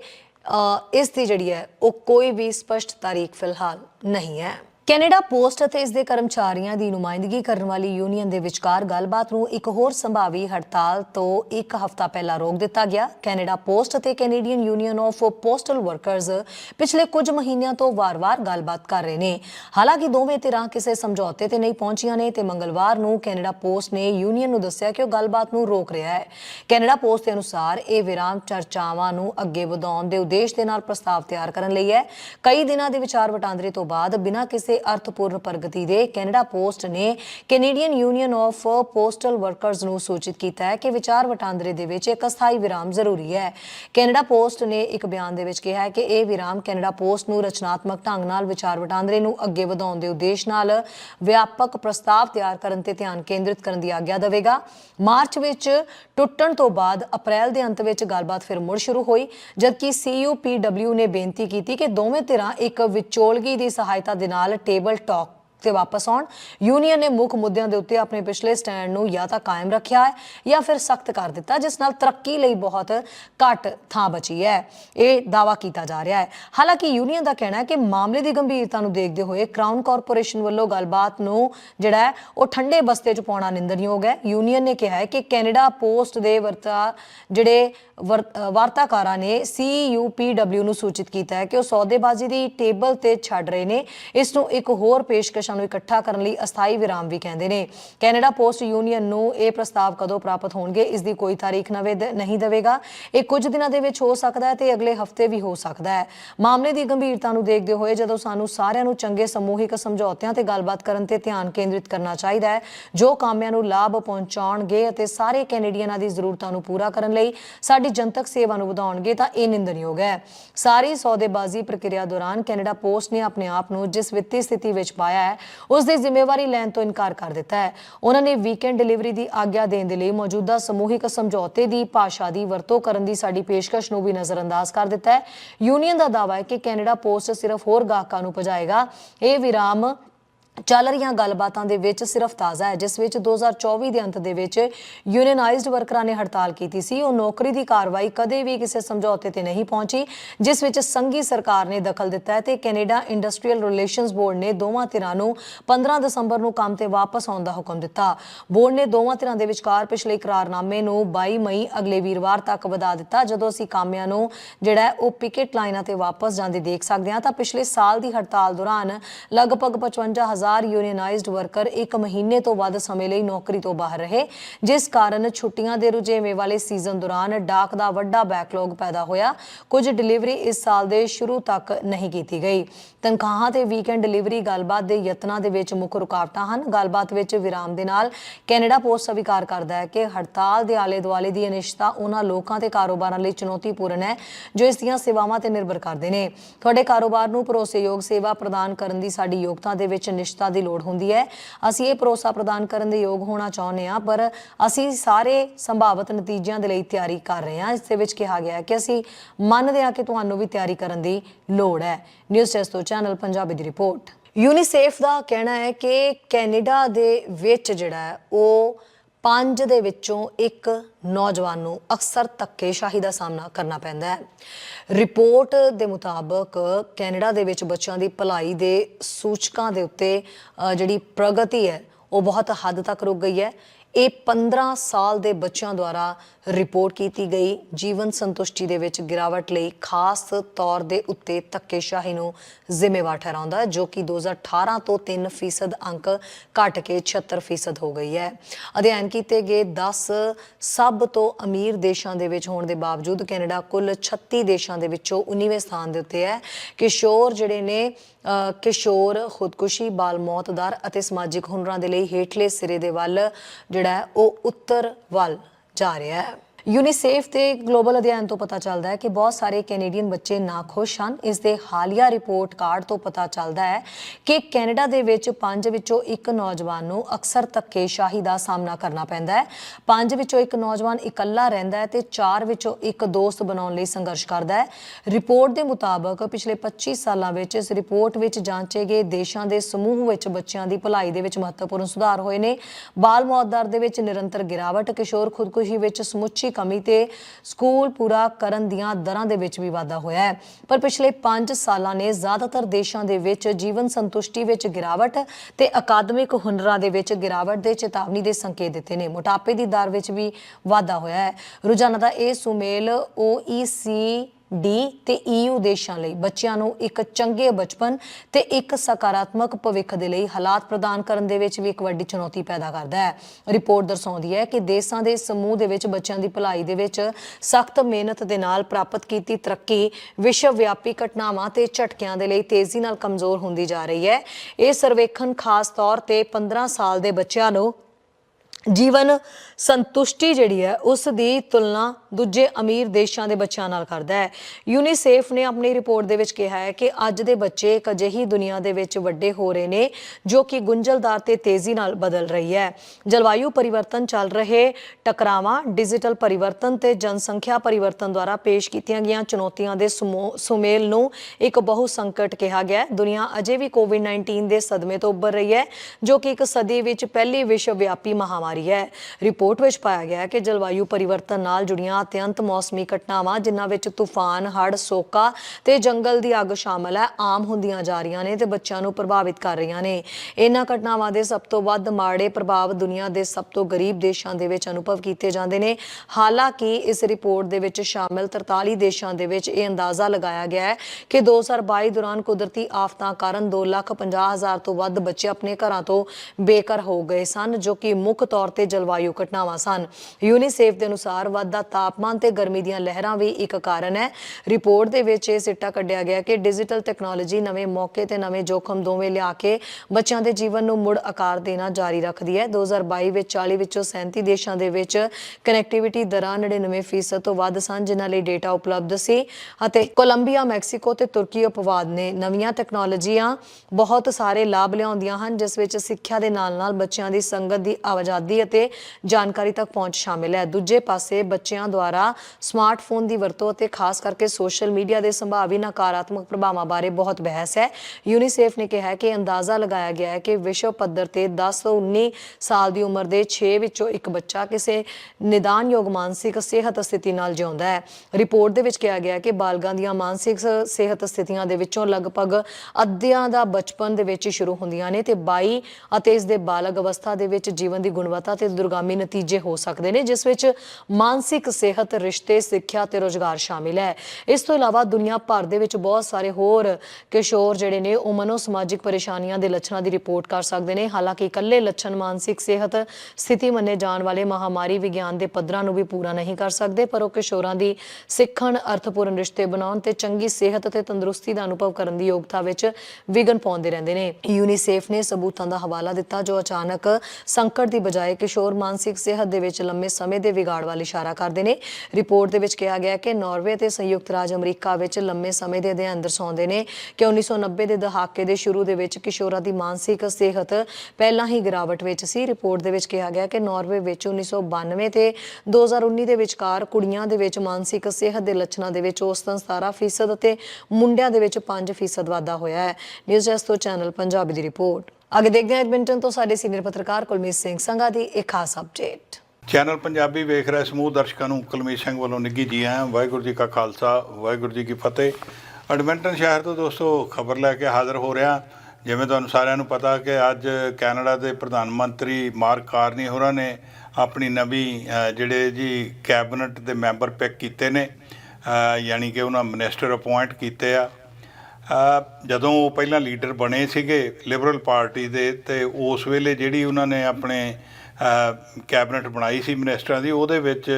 ਇਸ ਦੀ ਜਿਹੜੀ ਹੈ ਉਹ ਕੋਈ ਵੀ ਸਪਸ਼ਟ ਤਾਰੀਖ ਫਿਲਹਾਲ ਨਹੀਂ ਹੈ। ਕੈਨੇਡਾ ਪੋਸਟ ਅਤੇ ਇਸ ਦੇ ਕਰਮਚਾਰੀਆਂ ਦੀ ਨੁਮਾਇੰਦਗੀ ਕਰਨ ਵਾਲੀ ਯੂਨੀਅਨ ਦੇ ਵਿਚਕਾਰ ਗੱਲਬਾਤ ਨੂੰ ਇੱਕ ਹੋਰ ਸੰਭਾਵੀ ਹੜਤਾਲ ਤੋਂ ਇੱਕ ਹਫ਼ਤਾ ਪਹਿਲਾਂ ਰੋਕ ਦਿੱਤਾ ਗਿਆ। ਕੈਨੇਡਾ ਪੋਸਟ ਅਤੇ Canadian Union of Postal Workers ਪਿਛਲੇ ਕੁਝ ਮਹੀਨਿਆਂ ਤੋਂ ਵਾਰ-ਵਾਰ ਗੱਲਬਾਤ ਕਰ ਰਹੇ ਨੇ। ਹਾਲਾਂਕਿ ਦੋਵੇਂ ਧਿਰਾਂ ਕਿਸੇ ਸਮਝੌਤੇ ਤੇ ਨਹੀਂ ਪਹੁੰਚੀਆਂ ਨੇ ਤੇ ਮੰਗਲਵਾਰ ਨੂੰ ਕੈਨੇਡਾ ਪੋਸਟ ਨੇ ਯੂਨੀਅਨ ਨੂੰ ਦੱਸਿਆ ਕਿ ਉਹ ਗੱਲਬਾਤ ਨੂੰ ਰੋਕ ਰਿਹਾ ਹੈ। ਕੈਨੇਡਾ ਪੋਸਟ ਦੇ ਅਨੁਸਾਰ ਇਹ ਵਿਰਾਮ ਚਰਚਾਵਾਂ ਨੂੰ ਅੱਗੇ ਵਧਾਉਣ ਦੇ ਉਦੇਸ਼ ਦੇ ਨਾਲ ਪ੍ਰਸਤਾਵ ਤਿਆਰ ਕਰਨ ਲਈ ਹੈ। ਕਈ ਦਿਨਾਂ ਦੇ ਵਿਚਾਰ ਵਟਾਂਦਰੇ ਤੋਂ ਬਾਅਦ ਬਿਨਾਂ ਕਿਸੇ ਅਰਥਪੂਰਨ ਪ੍ਰਗਤੀ ਦੇ ਕੈਨੇਡਾ ਪੋਸਟ ਨੇ Canadian Union of Postal Workers ਨੂੰ ਸੂਚਿਤ ਕੀਤਾ ਹੈ ਕਿ ਵਿਚਾਰ ਵਟਾਂਦਰੇ ਦੇ ਵਿੱਚ ਇੱਕ ਅਸਥਾਈ ਵਿਰਾਮ ਜ਼ਰੂਰੀ ਹੈ। ਕੈਨੇਡਾ ਪੋਸਟ ਨੇ ਇੱਕ ਬਿਆਨ ਦੇ ਵਿੱਚ ਕਿਹਾ ਹੈ ਕਿ ਇਹ ਵਿਰਾਮ ਕੈਨੇਡਾ ਪੋਸਟ ਨੂੰ ਰਚਨਾਤਮਕ ਢੰਗ ਨਾਲ ਵਿਚਾਰ ਵਟਾਂਦਰੇ ਨੂੰ ਅੱਗੇ ਵਧਾਉਣ ਦੇ ਉਦੇਸ਼ ਨਾਲ ਵਿਆਪਕ ਪ੍ਰਸਤਾਵ ਤਿਆਰ ਕਰਨ ਤੇ ਧਿਆਨ ਕੇਂਦਰਿਤ ਕਰਨ ਦੀ ਆਗਿਆ ਦੇਵੇਗਾ। ਮਾਰਚ ਵਿੱਚ ਟੁੱਟਣ ਤੋਂ ਬਾਅਦ ਅਪ੍ਰੈਲ ਦੇ ਅੰਤ ਵਿੱਚ ਗੱਲਬਾਤ ਫਿਰ ਮੁੜ ਸ਼ੁਰੂ ਹੋਈ, ਜਦਕਿ ਸੀਯੂਪੀਡਬਲਿਊ ਨੇ ਬੇਨਤੀ ਕੀਤੀ ਕਿ ਦੋਵੇਂ ਧਿਰਾਂ ਇੱਕ ਵਿਚੋਲਗੀ ਦੀ ਸਹਾਇਤਾ ਦੇ ਨਾਲ ਟੇਬਲ ਟਾਕ ਤੇ ਵਾਪਸ ਆਉਣ। ਯੂਨੀਅਨ ਨੇ ਮੁੱਖ ਮੁੱਦਿਆਂ ਦੇ ਉੱਤੇ ਆਪਣੇ ਪਿਛਲੇ ਸਟੈਂਡ ਨੂੰ ਜਾਂ ਤਾਂ ਕਾਇਮ ਰੱਖਿਆ ਹੈ ਜਾਂ ਫਿਰ ਸਖਤ ਕਰ ਦਿੱਤਾ, ਜਿਸ ਨਾਲ ਤਰੱਕੀ ਲਈ ਬਹੁਤ ਘੱਟ ਥਾਂ ਬਚੀ ਹੈ। ਇਹ ਦਾਵਾ ਕੀਤਾ ਜਾ ਰਿਹਾ ਹੈ। ਹਾਲਾਂਕਿ ਯੂਨੀਅਨ ਦਾ ਕਹਿਣਾ ਹੈ ਕਿ ਮਾਮਲੇ ਦੀ ਗੰਭੀਰਤਾ ਨੂੰ ਦੇਖਦੇ ਹੋਏ ਕਰਾਊਨ ਕਾਰਪੋਰੇਸ਼ਨ ਵੱਲੋਂ ਗੱਲਬਾਤ ਨੂੰ ਜਿਹੜਾ ਹੈ, ਉਹ ਠੰਡੇ ਬਸਤੇ 'ਚ ਪਾਉਣਾ ਨਿੰਦਣਯੋਗ ਹੈ। ਯੂਨੀਅਨ ਨੇ ਕਿਹਾ ਹੈ ਕਿ ਕੈਨੇਡਾ ਪੋਸਟ ਦੇ ਵਰਤਾ, ਜਿਹੜੇ ਵਰ- ਵਾਰਤਾਕਾਰਾਂ ਨੇ ਸੀਯੂਪੀਡਬਲਿਊ ਨੂੰ ਸੂਚਿਤ ਕੀਤਾ ਹੈ ਕਿ ਉਹ ਸੌਦੇਬਾਜ਼ੀ ਦੀ ਟੇਬਲ ਤੇ ਛੱਡ ਰਹੇ ਨੇ। ਇਸ ਨੂੰ ਇੱਕ ਹੋਰ ਪੇਸ਼ਕਸ਼ ਨੂੰ ਇਕੱਠਾ ਕਰਨ ਲਈ ਅਸਥਾਈ ਵਿਰਾਮ ਵੀ ਕਹਿੰਦੇ ਨੇ। ਕੈਨੇਡਾ ਪੋਸਟ ਯੂਨੀਅਨ ਨੂੰ ਇਹ ਪ੍ਰਸਤਾਵ ਕਦੋਂ ਪ੍ਰਾਪਤ ਹੋਣਗੇ, ਇਸ ਦੀ ਕੋਈ ਤਾਰੀਖ ਨਵੇਂ ਨਹੀਂ ਦੇਵੇਗਾ। ਇਹ ਕੁਝ ਦਿਨਾਂ ਦੇ ਵਿੱਚ ਹੋ ਸਕਦਾ ਹੈ ਤੇ ਅਗਲੇ ਹਫ਼ਤੇ ਵੀ ਹੋ ਸਕਦਾ ਹੈ। ਮਾਮਲੇ ਦੀ ਗੰਭੀਰਤਾ ਨੂੰ ਦੇਖਦੇ ਹੋਏ ਜਦੋਂ ਸਾਨੂੰ ਸਾਰਿਆਂ ਨੂੰ ਚੰਗੇ ਸਮੂਹਿਕ ਸਮਝੌਤਿਆਂ ਤੇ ਗੱਲਬਾਤ ਕਰਨ ਤੇ ਧਿਆਨ ਕੇਂਦਰਿਤ ਕਰਨਾ ਚਾਹੀਦਾ ਹੈ, ਜੋ ਕਾਮਿਆਂ ਨੂੰ ਲਾਭ ਪਹੁੰਚਾਉਣਗੇ ਅਤੇ ਸਾਰੇ ਕੈਨੇਡੀਅਨਾਂ ਦੀ ਜ਼ਰੂਰਤਾਂ ਨੂੰ ਪੂਰਾ ਕਰਨ ਲਈ ਸਾਡੀ ਜਨਤਕ ਸੇਵਾ ਨੂੰ ਵਧਾਉਣਗੇ ਤਾਂ ਇਹ ਨਿੰਦਣਯੋਗ ਹੈ। ਸਾਰੀ ਸੌਦੇਬਾਜ਼ੀ ਪ੍ਰਕਿਰਿਆ ਦੌਰਾਨ ਕੈਨੇਡਾ ਪੋਸਟ ਨੇ ਆਪਣੇ ਆਪ ਨੂੰ ਜਿਸ ਵਿੱਤੀ ਸਥਿਤੀ ਵਿੱਚ ਪਾਇਆ ਹੈ ਹੈ ਉਸ ਦੀ ਜ਼ਿੰਮੇਵਾਰੀ ਲੈਣ ਤੋਂ ਇਨਕਾਰ ਕਰ ਦਿੱਤਾ ਹੈ। ਉਹਨਾਂ ਨੇ ਵੀਕਐਂਡ ਡਿਲੀਵਰੀ ਦੀ ਆਗਿਆ ਦੇਣ ਦੇ ਲਈ ਮੌਜੂਦਾ ਸਮੂਹਿਕ ਸਮਝੌਤੇ ਦੀ ਭਾਸ਼ਾ ਦੀ ਵਰਤੋਂ ਕਰਨ ਦੀ ਸਾਡੀ ਪੇਸ਼ਕਸ਼ ਨੂੰ ਵੀ ਨਜ਼ਰਅੰਦਾਜ਼ ਕਰ ਦਿੱਤਾ ਹੈ। ਯੂਨੀਅਨ ਦਾ ਦਾਅਵਾ ਹੈ ਕਿ ਕੈਨੇਡਾ ਪੋਸਟ ਸਿਰਫ ਹੋਰ ਗਾਹਕਾਂ ਨੂੰ ਭਜਾਏਗਾ। ਇਹ ਵਿਰਾਮ ਚੱਲ ਰਹੀਆਂ ਗੱਲਬਾਤਾਂ ਦੇ ਵਿੱਚ ਸਿਰਫ ਤਾਜ਼ਾ ਹੈ, ਜਿਸ ਵਿੱਚ 2024 ਦੇ ਅੰਤ ਦੇ ਵਿੱਚ ਯੂਨੀਅਨਾਈਜ਼ਡ ਵਰਕਰਾਂ ਨੇ ਹੜਤਾਲ ਕੀਤੀ ਸੀ। ਉਹ ਨੌਕਰੀ ਦੀ ਕਾਰਵਾਈ ਕਦੇ ਵੀ ਕਿਸੇ ਸਮਝੌਤੇ ਤੇ ਨਹੀਂ ਪਹੁੰਚੀ, ਜਿਸ ਵਿੱਚ ਸੰਘੀ ਸਰਕਾਰ ਨੇ ਦਖਲ ਦਿੱਤਾ ਹੈ ਤੇ ਕੈਨੇਡਾ ਇੰਡਸਟਰੀਅਲ ਰਿਲੇਸ਼ਨਸ ਬੋਰਡ ਨੇ ਦੋਵਾਂ ਧਿਰਾਂ ਨੂੰ 15 ਦਸੰਬਰ ਨੂੰ ਕੰਮ ਤੇ ਵਾਪਸ ਆਉਣ ਦਾ ਹੁਕਮ ਦਿੱਤਾ। ਬੋਰਡ ਨੇ ਦੋਵਾਂ ਧਿਰਾਂ ਦੇ ਵਿਚਕਾਰ ਪਿਛਲੇ ਇਕਰਾਰਨਾਮੇ ਨੂੰ 22 ਮਈ ਅਗਲੇ ਵੀਰਵਾਰ ਤੱਕ ਵਧਾ ਦਿੱਤਾ। ਜਦੋਂ ਅਸੀਂ ਕਾਮਿਆਂ ਨੂੰ ਜਿਹੜਾ ਉਹ ਪਿਕਟ ਲਾਈਨਾਂ ਤੇ ਵਾਪਸ ਜਾਂਦੇ ਦੇਖ ਸਕਦੇ ਹਾਂ, ਤਾਂ ਪਿਛਲੇ ਸਾਲ ਦੀ ਹੜਤਾਲ ਦੌਰਾਨ ਲਗਭਗ 55000 ਯੂਨੀਅਨਾਈਜ਼ਡ ਵਰਕਰ ਇੱਕ ਮਹੀਨੇ ਤੋਂ ਵੱਧ ਸਮੇਂ ਲਈ ਨੌਕਰੀ ਤੋਂ ਬਾਹਰ ਰਹੇ, ਜਿਸ ਕਾਰਨ ਛੁੱਟੀਆਂ ਦੇ ਰੁਝੇਵੇਂ ਵਾਲੇ ਸੀਜ਼ਨ ਦੌਰਾਨ ਡਾਕ ਦਾ ਵੱਡਾ ਬੈਕਲੌਗ ਪੈਦਾ ਹੋਇਆ। ਕੁਝ ਡਿਲੀਵਰੀ ਇਸ ਸਾਲ ਦੇ ਸ਼ੁਰੂ ਤੱਕ ਨਹੀਂ ਕੀਤੀ ਗਈ। ਤਨਖਾਹਾਂ ਤੇ ਵੀਕਐਂਡ ਡਿਲੀਵਰੀ ਗੱਲਬਾਤ ਦੇ ਯਤਨਾਂ ਦੇ ਵਿੱਚ ਮੁੱਖ ਰੁਕਾਵਟਾਂ ਹਨ। ਗੱਲਬਾਤ ਵਿੱਚ ਵਿਰਾਮ ਦੇ ਨਾਲ ਕੈਨੇਡਾ ਪੋਸਟ ਸਵੀਕਾਰ ਕਰਦਾ ਹੈ ਕਿ ਹੜਤਾਲ ਦੇ ਆਲੇ ਦੁਆਲੇ ਦੀ ਅਨਿਸ਼ਚਿਤਤਾ ਉਹਨਾਂ ਲੋਕਾਂ ਤੇ ਕਾਰੋਬਾਰਾਂ ਲਈ ਚੁਣੌਤੀਪੂਰਨ ਹੈ, ਜੋ ਇਸ ਦੀਆਂ ਸੇਵਾਵਾਂ ਤੇ ਨਿਰਭਰ ਕਰਦੇ ਨੇ। ਤੁਹਾਡੇ ਕਾਰੋਬਾਰ ਨੂੰ ਭਰੋਸੇਯੋਗ ਸੇਵਾ ਪ੍ਰਦਾਨ ਕਰਨ ਦੀ ਸਾਡੀ ਯੋਗਤਾ ਦੇ ਵਿੱਚ ਨਿਸ਼ਚਿਤਤਾ ਦੀ ਲੋੜ ਹੁੰਦੀ ਹੈ। ਅਸੀਂ ਇਹ ਭਰੋਸਾ ਪ੍ਰਦਾਨ ਕਰਨ ਦੇ ਯੋਗ ਹੋਣਾ ਚਾਹੁੰਦੇ ਹਾਂ, ਪਰ ਅਸੀਂ ਸਾਰੇ ਸੰਭਾਵਿਤ ਨਤੀਜਿਆਂ ਦੇ ਲਈ ਤਿਆਰੀ ਕਰ ਰਹੇ ਹਾਂ। ਇਸ ਦੇ ਵਿੱਚ ਕਿਹਾ ਗਿਆ ਹੈ ਕਿ ਅਸੀਂ ਮੰਨਦੇ ਹਾਂ ਕਿ ਤੁਹਾਨੂੰ ਵੀ ਤਿਆਰੀ ਕਰਨ ਦੀ ਲੋੜ ਹੈ। ਨਿਊਜ਼ ਡੈਸਕ ਤੋਂ ਚੈਨਲ ਪੰਜਾਬੀ ਦੀ ਰਿਪੋਰਟ। ਯੂਨੀਸੇਫ ਦਾ ਕਹਿਣਾ ਹੈ ਕਿ ਕੈਨੇਡਾ ਦੇ ਵਿੱਚ ਜਿਹੜਾ ਹੈ, ਉਹ ਪੰਜ ਦੇ ਵਿੱਚੋਂ ਇੱਕ ਨੌਜਵਾਨ ਨੂੰ ਅਕਸਰ ਧੱਕੇਸ਼ਾਹੀ ਦਾ ਸਾਹਮਣਾ ਕਰਨਾ ਪੈਂਦਾ ਹੈ। ਰਿਪੋਰਟ ਦੇ ਮੁਤਾਬਕ ਕੈਨੇਡਾ ਦੇ ਵਿੱਚ ਬੱਚਿਆਂ ਦੀ ਭਲਾਈ ਦੇ ਸੂਚਕਾਂ ਦੇ ਉੱਤੇ ਜਿਹੜੀ ਪ੍ਰਗਤੀ ਹੈ, ਉਹ ਬਹੁਤ ਹੱਦ ਤੱਕ ਰੁਕ ਗਈ ਹੈ। ਇਹ 15 ਸਾਲ ਦੇ ਬੱਚਿਆਂ ਦੁਆਰਾ ਰਿਪੋਰਟ ਕੀਤੀ ਗਈ। ਜੀਵਨ ਸੰਤੁਸ਼ਟੀ ਦੇ ਵਿੱਚ ਗਿਰਾਵਟ ਲਈ ਖਾਸ ਤੌਰ ਦੇ ਉੱਤੇ ਧੱਕੇਸ਼ਾਹੀ ਨੂੰ ਜ਼ਿੰਮੇਵਾਰ ਠਹਿਰਾਉਂਦਾ, ਜੋ ਕਿ 2018 ਤੋਂ 3% ਅੰਕ ਘਟ ਕੇ 76% ਹੋ ਗਈ ਹੈ। ਅਧਿਐਨ ਕੀਤੇ ਗਏ 10 ਸਭ ਤੋਂ ਅਮੀਰ ਦੇਸ਼ਾਂ ਦੇ ਵਿੱਚ ਹੋਣ ਦੇ ਬਾਵਜੂਦ ਕੈਨੇਡਾ ਕੁੱਲ 36 ਦੇਸ਼ਾਂ ਦੇ ਵਿੱਚੋਂ 19ਵੇਂ ਸਥਾਨ ਦੇ ਉੱਤੇ ਹੈ। ਕਿਸ਼ੋਰ ਜਿਹੜੇ ਨੇ ਕਿਸ਼ੋਰ, ਖੁਦਕੁਸ਼ੀ, ਬਾਲ ਮੌਤ ਦਰ ਅਤੇ ਸਮਾਜਿਕ ਹੁਨਰਾਂ ਦੇ ਲਈ ਹੇਠਲੇ ਸਿਰੇ ਦੇ ਵੱਲ ਜਿਹੜਾ ਉਹ ਉੱਤਰ ਵੱਲ ਜਾ ਰਿਹਾ ਹੈ। ਯੂਨੀਸੇਫ ਦੇ ਗਲੋਬਲ ਅਧਿਐਨ ਤੋਂ ਪਤਾ ਚੱਲਦਾ ਹੈ ਕਿ ਬਹੁਤ ਸਾਰੇ ਕੈਨੇਡੀਅਨ ਬੱਚੇ ਨਾਖੁਸ਼ ਹਨ। ਇਸ ਦੇ ਹਾਲੀਆ ਰਿਪੋਰਟ ਕਾਰਡ ਤੋਂ ਪਤਾ ਚੱਲਦਾ ਹੈ ਕਿ ਕੈਨੇਡਾ ਦੇ ਵਿੱਚ ਪੰਜ ਵਿੱਚੋਂ ਇੱਕ ਨੌਜਵਾਨ ਨੂੰ ਅਕਸਰ ਧੱਕੇਸ਼ਾਹੀ ਦਾ ਸਾਹਮਣਾ ਕਰਨਾ ਪੈਂਦਾ ਹੈ। ਪੰਜ ਵਿੱਚੋਂ ਇੱਕ ਨੌਜਵਾਨ ਇਕੱਲਾ ਰਹਿੰਦਾ ਹੈ ਤੇ ਚਾਰ ਵਿੱਚੋਂ ਇੱਕ ਦੋਸਤ ਬਣਾਉਣ ਲਈ ਸੰਘਰਸ਼ ਕਰਦਾ ਹੈ। ਰਿਪੋਰਟ ਦੇ ਮੁਤਾਬਕ ਪਿਛਲੇ 25 ਸਾਲਾਂ ਵਿੱਚ ਇਸ ਰਿਪੋਰਟ ਵਿੱਚ ਜਾਂਚੇ ਗਏ ਦੇਸ਼ਾਂ ਦੇ ਸਮੂਹ ਵਿੱਚ ਬੱਚਿਆਂ ਦੀ ਭਲਾਈ ਦੇ ਵਿੱਚ ਮਹੱਤਵਪੂਰਨ ਸੁਧਾਰ ਹੋਏ ਨੇ। ਬਾਲ ਮੌਤ ਦਰ ਦੇ ਵਿੱਚ ਨਿਰੰਤਰ ਗਿਰਾਵਟ, ਕਿਸ਼ੋਰ ਖੁਦਕੁਸ਼ੀ ਵਿੱਚ ਸਮੁੱਚੀ ਕਮੀ ਤੇ ਸਕੂਲ ਪੂਰਾ ਕਰਨ ਦੀਆਂ ਦਰਾਂ ਦੇ ਵਿੱਚ ਵੀ ਵਾਧਾ ਹੋਇਆ ਹੈ। ਪਰ ਪਿਛਲੇ 5 ਸਾਲਾਂ ਨੇ ਜ਼ਿਆਦਾਤਰ ਦੇਸ਼ਾਂ ਦੇ ਵਿੱਚ ਜੀਵਨ ਸੰਤੁਸ਼ਟੀ ਵਿੱਚ ਗਿਰਾਵਟ ਤੇ ਅਕਾਦਮਿਕ ਹੁਨਰਾਂ ਦੇ ਵਿੱਚ ਗਿਰਾਵਟ ਦੇ ਚੇਤਾਵਨੀ ਦੇ ਸੰਕੇਤ ਦਿੱਤੇ ਨੇ। ਮੋਟਾਪੇ ਦੀ ਦਰ ਵਿੱਚ ਵੀ ਵਾਧਾ ਹੋਇਆ ਹੈ। ਰੋਜ਼ਾਨਾ ਦਾ ਇਹ ਸੁਮੇਲ OECD ਡੀ ਤੇ EU ਦੇਸ਼ਾਂ ਲਈ ਬੱਚਿਆਂ ਨੂੰ ਇੱਕ ਚੰਗੇ ਬਚਪਨ ਤੇ ਇੱਕ ਸਕਾਰਾਤਮਕ ਭਵਿੱਖ ਦੇ ਲਈ ਹਾਲਾਤ ਪ੍ਰਦਾਨ ਕਰਨ ਦੇ ਵਿੱਚ ਵੀ ਇੱਕ ਵੱਡੀ ਚੁਣੌਤੀ ਪੈਦਾ ਕਰਦਾ ਹੈ। ਰਿਪੋਰਟ ਦਰਸਾਉਂਦੀ ਹੈ ਕਿ ਦੇਸ਼ਾਂ ਦੇ ਸਮੂਹ ਦੇ ਵਿੱਚ ਬੱਚਿਆਂ ਦੀ ਭਲਾਈ ਦੇ ਵਿੱਚ ਸਖਤ ਮਿਹਨਤ ਦੇ ਨਾਲ ਪ੍ਰਾਪਤ ਕੀਤੀ ਤਰੱਕੀ ਵਿਸ਼ਵ ਵਿਆਪੀ ਘਟਨਾਵਾਂ ਤੇ ਝਟਕਿਆਂ ਦੇ ਲਈ ਤੇਜ਼ੀ ਨਾਲ ਕਮਜ਼ੋਰ ਹੁੰਦੀ ਜਾ ਰਹੀ ਹੈ। ਇਹ ਸਰਵੇਖਣ ਖਾਸ ਤੌਰ ਤੇ 15 ਸਾਲ ਦੇ ਬੱਚਿਆਂ ਨੂੰ ਜੀਵਨ ਸੰਤੁਸ਼ਟੀ ਜਿਹੜੀ ਹੈ, ਉਸ ਦੀ ਤੁਲਨਾ ਦੂਜੇ ਅਮੀਰ ਦੇਸ਼ਾਂ ਦੇ ਬੱਚਿਆਂ ਨਾਲ ਕਰਦਾ ਹੈ। ਯੂਨੀਸੇਫ ਨੇ ਆਪਣੀ ਰਿਪੋਰਟ ਦੇ ਵਿੱਚ ਕਿਹਾ ਹੈ ਕਿ ਅੱਜ ਦੇ ਬੱਚੇ ਇੱਕ ਅਜਿਹੀ ਦੁਨੀਆ ਦੇ ਵਿੱਚ ਵੱਡੇ ਹੋ ਰਹੇ ਨੇ, ਜੋ ਕਿ ਗੁੰਝਲਦਾਰ ਤੇ ਤੇਜ਼ੀ ਨਾਲ ਬਦਲ ਰਹੀ ਹੈ। ਜਲਵਾਯੂ ਪਰਿਵਰਤਨ ਚੱਲ ਰਹੇ ਟਕਰਾਵਾਂ ਡਿਜੀਟਲ ਪਰਿਵਰਤਨ ਤੇ ਜਨਸੰਖਿਆ ਪਰਿਵਰਤਨ ਦੁਆਰਾ ਪੇਸ਼ ਕੀਤੀਆਂ ਗਈਆਂ ਚੁਣੌਤੀਆਂ ਦੇ ਸਮੂਹ- ਸੁਮੇਲ ਨੂੰ ਇੱਕ ਬਹੁ ਸੰਕਟ ਕਿਹਾ ਗਿਆ ਹੈ। ਦੁਨੀਆ ਅਜੇ ਵੀ ਕੋਵਿਡ-19 ਦੇ ਸਦਮੇ ਤੋਂ ਉੱਭਰ ਰਹੀ ਹੈ, ਜੋ ਕਿ ਇੱਕ ਸਦੀ ਵਿੱਚ ਪਹਿਲੀ ਵਿਸ਼ਵ ਵਿਆਪੀ ਮਹਾਮਾਰੀ ਹੈ। ਰਿਪੋਰਟ ਵਿੱਚ ਪਾਇਆ ਗਿਆ ਹੈ ਕਿ ਜਲਵਾਯੂ ਪਰਿਵਰਤਨ ਨਾਲ ਜੁੜੀਆਂ ਅਤਿਅੰਤ ਮੌਸਮੀ ਘਟਨਾਵਾਂ ਜਿਨ੍ਹਾਂ ਵਿੱਚ ਤੂਫਾਨ ਹੜ੍ਹ ਸੋਕਾ ਤੇ ਜੰਗਲ ਦੀ ਅੱਗ ਸ਼ਾਮਲ ਹੈ ਆਮ ਹੁੰਦੀਆਂ ਜਾ ਰਹੀਆਂ ਨੇ ਤੇ ਬੱਚਿਆਂ ਨੂੰ ਪ੍ਰਭਾਵਿਤ ਕਰ ਰਹੀਆਂ ਨੇ। ਇਹਨਾਂ ਘਟਨਾਵਾਂ ਦੇ ਸਭ ਤੋਂ ਵੱਧ ਮਾੜੇ ਪ੍ਰਭਾਵ ਦੁਨੀਆ ਦੇ ਸਭ ਤੋਂ ਗਰੀਬ ਦੇਸ਼ਾਂ ਦੇ ਵਿੱਚ ਅਨੁਭਵ ਕੀਤੇ ਜਾਂਦੇ ਨੇ। ਹਾਲਾਂਕਿ ਇਸ ਰਿਪੋਰਟ ਦੇ ਵਿੱਚ ਸ਼ਾਮਿਲ 43 ਦੇਸ਼ਾਂ ਦੇ ਵਿੱਚ ਇਹ ਅੰਦਾਜ਼ਾ ਲਗਾਇਆ ਗਿਆ ਹੈ ਕਿ 2022 ਦੌਰਾਨ ਕੁਦਰਤੀ ਆਫਤਾਂ ਕਾਰਨ 2,50,000 ਤੋਂ ਵੱਧ ਬੱਚੇ ਆਪਣੇ ਘਰਾਂ ਤੋਂ ਬੇਘਰ ਹੋ ਗਏ ਸਨ ਜੋ ਕਿ ਮੁੱਖ ਤੌਰ ਤੌਰ ਤੇ ਜਲਵਾਯੂ ਘਟਨਾਵਾਂ ਸਨ। ਯੂਨੀਸੇਫ ਦੇ ਅਨੁਸਾਰ ਵੱਧਦਾ ਤਾਪਮਾਨ ਤੇ ਗਰਮੀ ਦੀਆਂ ਲਹਿਰਾਂ ਵੀ ਇੱਕ ਕਾਰਨ ਹੈ। ਰਿਪੋਰਟ ਦੇ ਵਿੱਚ ਇਹ ਸਿੱਟਾ ਕੱਢਿਆ ਗਿਆ ਕਿ ਡਿਜੀਟਲ ਟੈਕਨੋਲੋਜੀ ਨਵੇਂ ਮੌਕੇ ਤੇ ਨਵੇਂ ਜੋਖਮ ਦੋਵੇਂ ਲਿਆ ਕੇ ਬੱਚਿਆਂ ਦੇ ਜੀਵਨ ਨੂੰ ਮੁੜ ਆਕਾਰ ਦੇਣਾ ਜਾਰੀ ਰੱਖਦੀ ਹੈ। 2022 ਵਿੱਚ 40 ਵਿੱਚੋਂ 37 ਦੇਸ਼ਾਂ ਦੇ ਵਿੱਚ ਕਨੈਕਟੀਵਿਟੀ ਦਰਾਂ 99% ਤੋਂ ਵੱਧ ਸਨ, ਜਿਨ੍ਹਾਂ ਲਈ ਡੇਟਾ ਉਪਲਬਧ ਸੀ ਅਤੇ ਕੋਲੰਬੀਆ, ਮੈਕਸੀਕੋ ਤੇ ਤੁਰਕੀ ਉਪਵਾਦ ਨੇ ਨਵੀਆਂ ਟੈਕਨੋਲੋਜੀਆਂ ਬਹੁਤ ਸਾਰੇ ਲਾਭ ਲਿਆਉਂਦੀਆਂ ਹਨ, ਜਿਸ ਵਿੱਚ ਸਿੱਖਿਆ ਦੇ ਨਾਲ-ਨਾਲ ਬੱਚਿਆਂ ਦੀ ਸੰਗਤ ਦੀ ਆਜ਼ਾਦੀ ਅਤੇ ਜਾਣਕਾਰੀ ਤੱਕ ਪਹੁੰਚ ਸ਼ਾਮਿਲ ਹੈ। ਦੂਜੇ ਪਾਸੇ ਬੱਚਿਆਂ ਦੁਆਰਾ ਸਮਾਰਟਫੋਨ ਦੀ ਵਰਤੋਂ ਅਤੇ ਖਾਸ ਕਰਕੇ ਸੋਸ਼ਲ ਮੀਡੀਆ ਦੇ ਸੰਭਾਵੀ ਨਕਾਰਾਤਮਕ ਪ੍ਰਭਾਵਾਂ ਬਾਰੇ ਬਹੁਤ ਬਹਿਸ ਹੈ। ਯੂਨੀਸੇਫ ਨੇ ਕਿਹਾ ਹੈ ਕਿ ਅੰਦਾਜ਼ਾ ਲਗਾਇਆ ਗਿਆ ਹੈ ਕਿ ਵਿਸ਼ਵ ਪੱਧਰ ਤੇ 10 ਤੋਂ 19 ਸਾਲ ਦੀ ਉਮਰ ਦੇ 6 ਵਿੱਚੋਂ ਇੱਕ ਬੱਚਾ ਕਿਸੇ ਨਿਦਾਨਯੋਗ ਮਾਨਸਿਕ ਸਿਹਤ ਸਥਿਤੀ ਨਾਲ ਜਿਉਂਦਾ ਹੈ। ਰਿਪੋਰਟ ਦੇ ਵਿੱਚ ਕਿਹਾ ਗਿਆ ਕਿ ਬਾਲਗਾਂ ਦੀਆਂ ਮਾਨਸਿਕ ਸਿਹਤ ਸਥਿਤੀਆਂ ਦੇ ਵਿੱਚੋਂ ਲਗਭਗ ਅੱਧਿਆਂ ਦਾ ਬਚਪਨ ਦੇ ਵਿੱਚ ਹੀ ਸ਼ੁਰੂ ਹੁੰਦੀਆਂ ਨੇ ਤੇ 22 ਅਤੇ ਇਸ ਦੇ ਬਾਲਗ ਅਵਸਥਾ ਦੇ ਵਿੱਚ ਜੀਵਨ ਦੀ ਗੁਣਵੱਤਾ ਤੇ ਦੁਰਗਾਮੀ ਨਤੀਜੇ ਹੋ ਸਕਦੇ ਨੇ, ਜਿਸ ਵਿੱਚ ਮਾਨਸਿਕ ਸਿਹਤ, ਰਿਸ਼ਤੇ, ਸਿੱਖਿਆ ਤੇ ਰੋਜ਼ਗਾਰ ਸ਼ਾਮਿਲ ਹੈ। ਇਸ ਤੋਂ ਇਲਾਵਾ ਦੁਨੀਆ ਭਰ ਦੇ ਵਿੱਚ ਬਹੁਤ ਸਾਰੇ ਹੋਰ ਕਿਸ਼ੋਰ ਜਿਹੜੇ ਨੇ, ਉਹ ਮਨੋ ਸਮਾਜਿਕ ਪਰੇਸ਼ਾਨੀਆਂ ਦੇ ਲੱਛਣਾਂ ਦੀ ਰਿਪੋਰਟ ਕਰ ਸਕਦੇ ਨੇ। ਹਾਲਾਂਕਿ ਇਕੱਲੇ ਲੱਛਣ ਮਾਨਸਿਕ ਸਿਹਤ ਸਥਿਤੀ ਮੰਨੇ ਜਾਣ ਵਾਲੇ ਮਹਾਮਾਰੀ ਵਿਗਿਆਨ ਦੇ ਪੱਧਰਾਂ ਨੂੰ ਵੀ ਪੂਰਾ ਨਹੀਂ ਕਰ ਸਕਦੇ, ਪਰ ਉਹ ਕਿਸ਼ੋਰਾਂ ਦੀ ਸਿੱਖਣ, ਅਰਥਪੂਰਨ ਰਿਸ਼ਤੇ ਬਣਾਉਣ ਤੇ ਚੰਗੀ ਸਿਹਤ ਅਤੇ ਤੰਦਰੁਸਤੀ ਦਾ ਅਨੁਭਵ ਕਰਨ ਦੀ ਯੋਗਤਾ ਵਿੱਚ ਵਿਘਨ ਪਾਉਂਦੇ ਰਹਿੰਦੇ ਨੇ। ਯੂਨੀਸੇਫ ਨੇ ਸਬੂਤਾਂ ਦਾ ਹਵਾਲਾ ਦਿੱਤਾ, ਜੋ ਅਚਾਨਕ ਸੰਕਟ ਦੀ ਬਜਾਏ ਕਿਸ਼ੋਰ ਮਾਨਸਿਕ ਸਿਹਤ ਦੇ ਵਿੱਚ ਲੰਮੇ ਸਮੇਂ ਦੇ ਵਿਗਾੜ ਵੱਲ ਇਸ਼ਾਰਾ ਕਰਦੇ ਨੇ। ਰਿਪੋਰਟ ਦੇ ਵਿੱਚ ਕਿਹਾ ਗਿਆ ਕਿ ਨਾਰਵੇ ਤੇ ਸੰਯੁਕਤ ਰਾਜ ਅਮਰੀਕਾ ਵਿੱਚ ਲੰਮੇ ਸਮੇਂ ਦੇ ਅਧਿਐਨ ਦਰਸਾਉਂਦੇ ਨੇ ਕਿ 1990 ਦੇ ਦਹਾਕੇ ਦੇ ਸ਼ੁਰੂ ਦੇ ਵਿੱਚ ਕਿਸ਼ੋਰਾਂ ਦੀ ਮਾਨਸਿਕ ਸਿਹਤ ਪਹਿਲਾਂ ਹੀ ਗਿਰਾਵਟ ਵਿੱਚ ਸੀ। ਰਿਪੋਰਟ ਦੇ ਵਿੱਚ ਕਿਹਾ ਗਿਆ ਕਿ ਨਾਰਵੇ ਵਿੱਚ 1992 ਤੇ 2019 ਦੇ ਵਿਚਕਾਰ ਕੁੜੀਆਂ ਦੇ ਵਿੱਚ ਮਾਨਸਿਕ ਸਿਹਤ ਦੇ ਲੱਛਣਾਂ ਦੇ ਵਿੱਚ ਔਸਤਨ 17% ਅਤੇ ਮੁੰਡਿਆਂ ਦੇ ਵਿੱਚ 5% ਵਾਧਾ ਹੋਇਆ ਹੈ। ਨਿਊਜ਼ ਡੈਸਕ ਤੋਂ ਚੈਨਲ ਪੰਜਾਬੀ ਦੀ ਰਿਪੋਰਟ। ਅੱਗੇ ਦੇਖਦੇ ਹਾਂ ਐਡਮਿੰਟਨ ਤੋਂ ਸਾਡੇ ਸੀਨੀਅਰ ਪੱਤਰਕਾਰ ਕੁਲਮੀਤ ਸਿੰਘ ਸੰਘਾ ਦੀ ਇੱਕ ਖਾਸ ਅਪਡੇਟ ਚੈਨਲ ਪੰਜਾਬੀ ਵੇਖ ਰਹੇ ਸਮੂਹ ਦਰਸ਼ਕਾਂ ਨੂੰ ਕੁਲਮੀਤ ਸਿੰਘ ਵੱਲੋਂ ਨਿੱਘੀ ਜੀ ਆਇਆਂ, ਵਾਹਿਗੁਰੂ ਜੀ ਕਾ ਖਾਲਸਾ, ਵਾਹਿਗੁਰੂ ਜੀ ਕੀ ਫਤਿਹ। ਐਡਮਿੰਟਨ ਸ਼ਹਿਰ ਤੋਂ ਦੋਸਤੋ ਖਬਰ ਲੈ ਕੇ ਹਾਜ਼ਰ ਹੋ ਰਿਹਾ। ਜਿਵੇਂ ਤੁਹਾਨੂੰ ਸਾਰਿਆਂ ਨੂੰ ਪਤਾ ਕਿ ਅੱਜ ਕੈਨੇਡਾ ਦੇ ਪ੍ਰਧਾਨ ਮੰਤਰੀ ਮਾਰਕ ਕਾਰਨੀ ਹੋਰਾਂ ਨੇ ਆਪਣੀ ਨਵੀਂ ਜਿਹੜੇ ਜੀ ਕੈਬਨਿਟ ਦੇ ਮੈਂਬਰ ਪਿਕ ਕੀਤੇ ਨੇ। ਯਾਨੀ ਕਿ ਉਹਨਾਂ ਮਿਨਿਸਟਰ ਅਪਾਇੰਟ ਕੀਤੇ ਆ। ਜਦੋਂ ਉਹ ਪਹਿਲਾਂ ਲੀਡਰ ਬਣੇ ਸੀਗੇ ਲਿਬਰਲ ਪਾਰਟੀ ਦੇ, ਤੇ ਉਸ ਵੇਲੇ ਜਿਹੜੀ ਉਹਨਾਂ ਨੇ ਆਪਣੇ ਕੈਬਨਿਟ ਬਣਾਈ ਸੀ ਮਿਨਿਸਟਰਾਂ ਦੀ, ਉਹਦੇ ਵਿੱਚ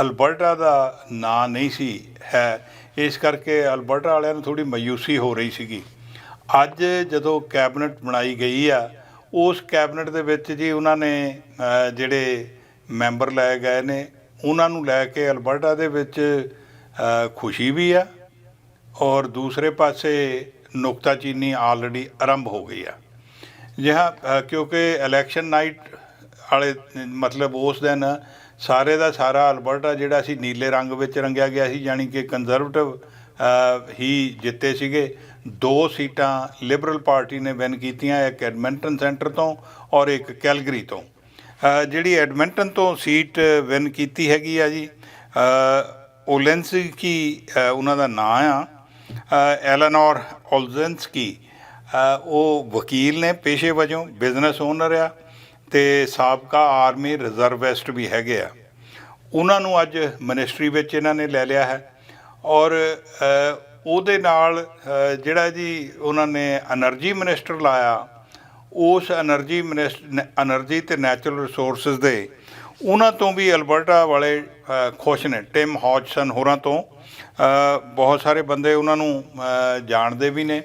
ਅਲਬਰਟਾ ਦਾ ਨਾਂ ਨਹੀਂ ਸੀ, ਹੈ। ਇਸ ਕਰਕੇ ਅਲਬਰਟਾ ਵਾਲਿਆਂ ਨੂੰ ਥੋੜੀ ਮਾਯੂਸੀ ਹੋ ਰਹੀ ਸੀਗੀ। ਅੱਜ ਜਦੋਂ ਕੈਬਨਿਟ ਬਣਾਈ ਗਈ ਆ, ਉਸ ਕੈਬਨਿਟ ਦੇ ਵਿੱਚ ਜੀ ਉਹਨਾਂ ਨੇ ਜਿਹੜੇ ਮੈਂਬਰ ਲਏ ਗਏ ਨੇ, ਉਹਨਾਂ ਨੂੰ ਲੈ ਕੇ ਅਲਬਰਟਾ ਦੇ ਵਿੱਚ ਖੁਸ਼ੀ ਵੀ ਆ ਔਰ ਦੂਸਰੇ ਪਾਸੇ ਨੁਕਤਾਚੀਨੀ ਆਲਰੇਡੀ ਆਰੰਭ ਹੋ ਗਈ ਆ। ਜਿਹਾ ਅ, ਕਿਉਂਕਿ ਇਲੈਕਸ਼ਨ ਨਾਈਟ ਵਾਲੇ ਮਤਲਬ ਉਸ ਦਿਨ ਸਾਰੇ ਦਾ ਸਾਰਾ ਅਲਬਰਟਾ ਜਿਹੜਾ ਸੀ ਨੀਲੇ ਰੰਗ ਵਿੱਚ ਰੰਗਿਆ ਗਿਆ ਸੀ ਯਾਨੀ ਕਿ ਕੰਜ਼ਰਵੇਟਿਵ ਹੀ ਜਿੱਤੇ ਸੀਗੇ। ਦੋ ਸੀਟਾਂ ਲਿਬਰਲ ਪਾਰਟੀ ਨੇ ਵਿਨ ਕੀਤੀਆਂ ਇੱਕ ਐਡਮਿੰਟਨ ਸੈਂਟਰ ਤੋਂ ਔਰ ਇੱਕ ਕੈਲਗਰੀ ਤੋਂ। ਜਿਹੜੀ ਐਡਮਿੰਟਨ ਤੋਂ ਸੀਟ ਵਿਨ ਕੀਤੀ ਹੈਗੀ ਆ ਜੀ ਓਲੈਂਸਕੀ ਉਹਨਾਂ ਦਾ ਨਾਂ ਆ। ਐਲਨੋਰ ਓਲਜ਼ਨਸਕੀ ਉਹ ਵਕੀਲ ਨੇ ਪੇਸ਼ੇ ਵਜੋਂ, ਬਿਜ਼ਨਸ ਓਨਰ ਆ ਤੇ ਸਾਬਕਾ ਆਰਮੀ ਰਿਜ਼ਰਵਿਸਟ ਵੀ ਹੈਗੇ ਆ। ਉਹਨਾਂ ਨੂੰ ਅੱਜ ਮਿਨਿਸਟਰੀ ਵਿੱਚ ਇਹਨਾਂ ਨੇ ਲੈ ਲਿਆ ਹੈ ਔਰ ਉਹਦੇ ਨਾਲ ਜਿਹੜਾ ਜੀ ਉਹਨਾਂ ਨੇ એનર્ਜੀ ਮਿਨਿਸਟਰ ਲਾਇਆ, ਉਸ એનર્ਜੀ ਮਿਨਿਸਟਰ એનર્ਜੀ ਤੇ ਨੈਚੁਰਲ ਰਿਸੋਰਸਸ ਦੇ, ਉਹਨਾਂ ਤੋਂ ਵੀ ਅਲਬਰਟਾ ਵਾਲੇ ਖੁਸ਼ ਨੇ, ਟਿਮ ਹੌਜਸਨ ਹੋਰਾਂ ਤੋਂ। ਬਹੁਤ ਸਾਰੇ ਬੰਦੇ ਉਹਨਾਂ ਨੂੰ ਜਾਣਦੇ ਵੀ ਨੇ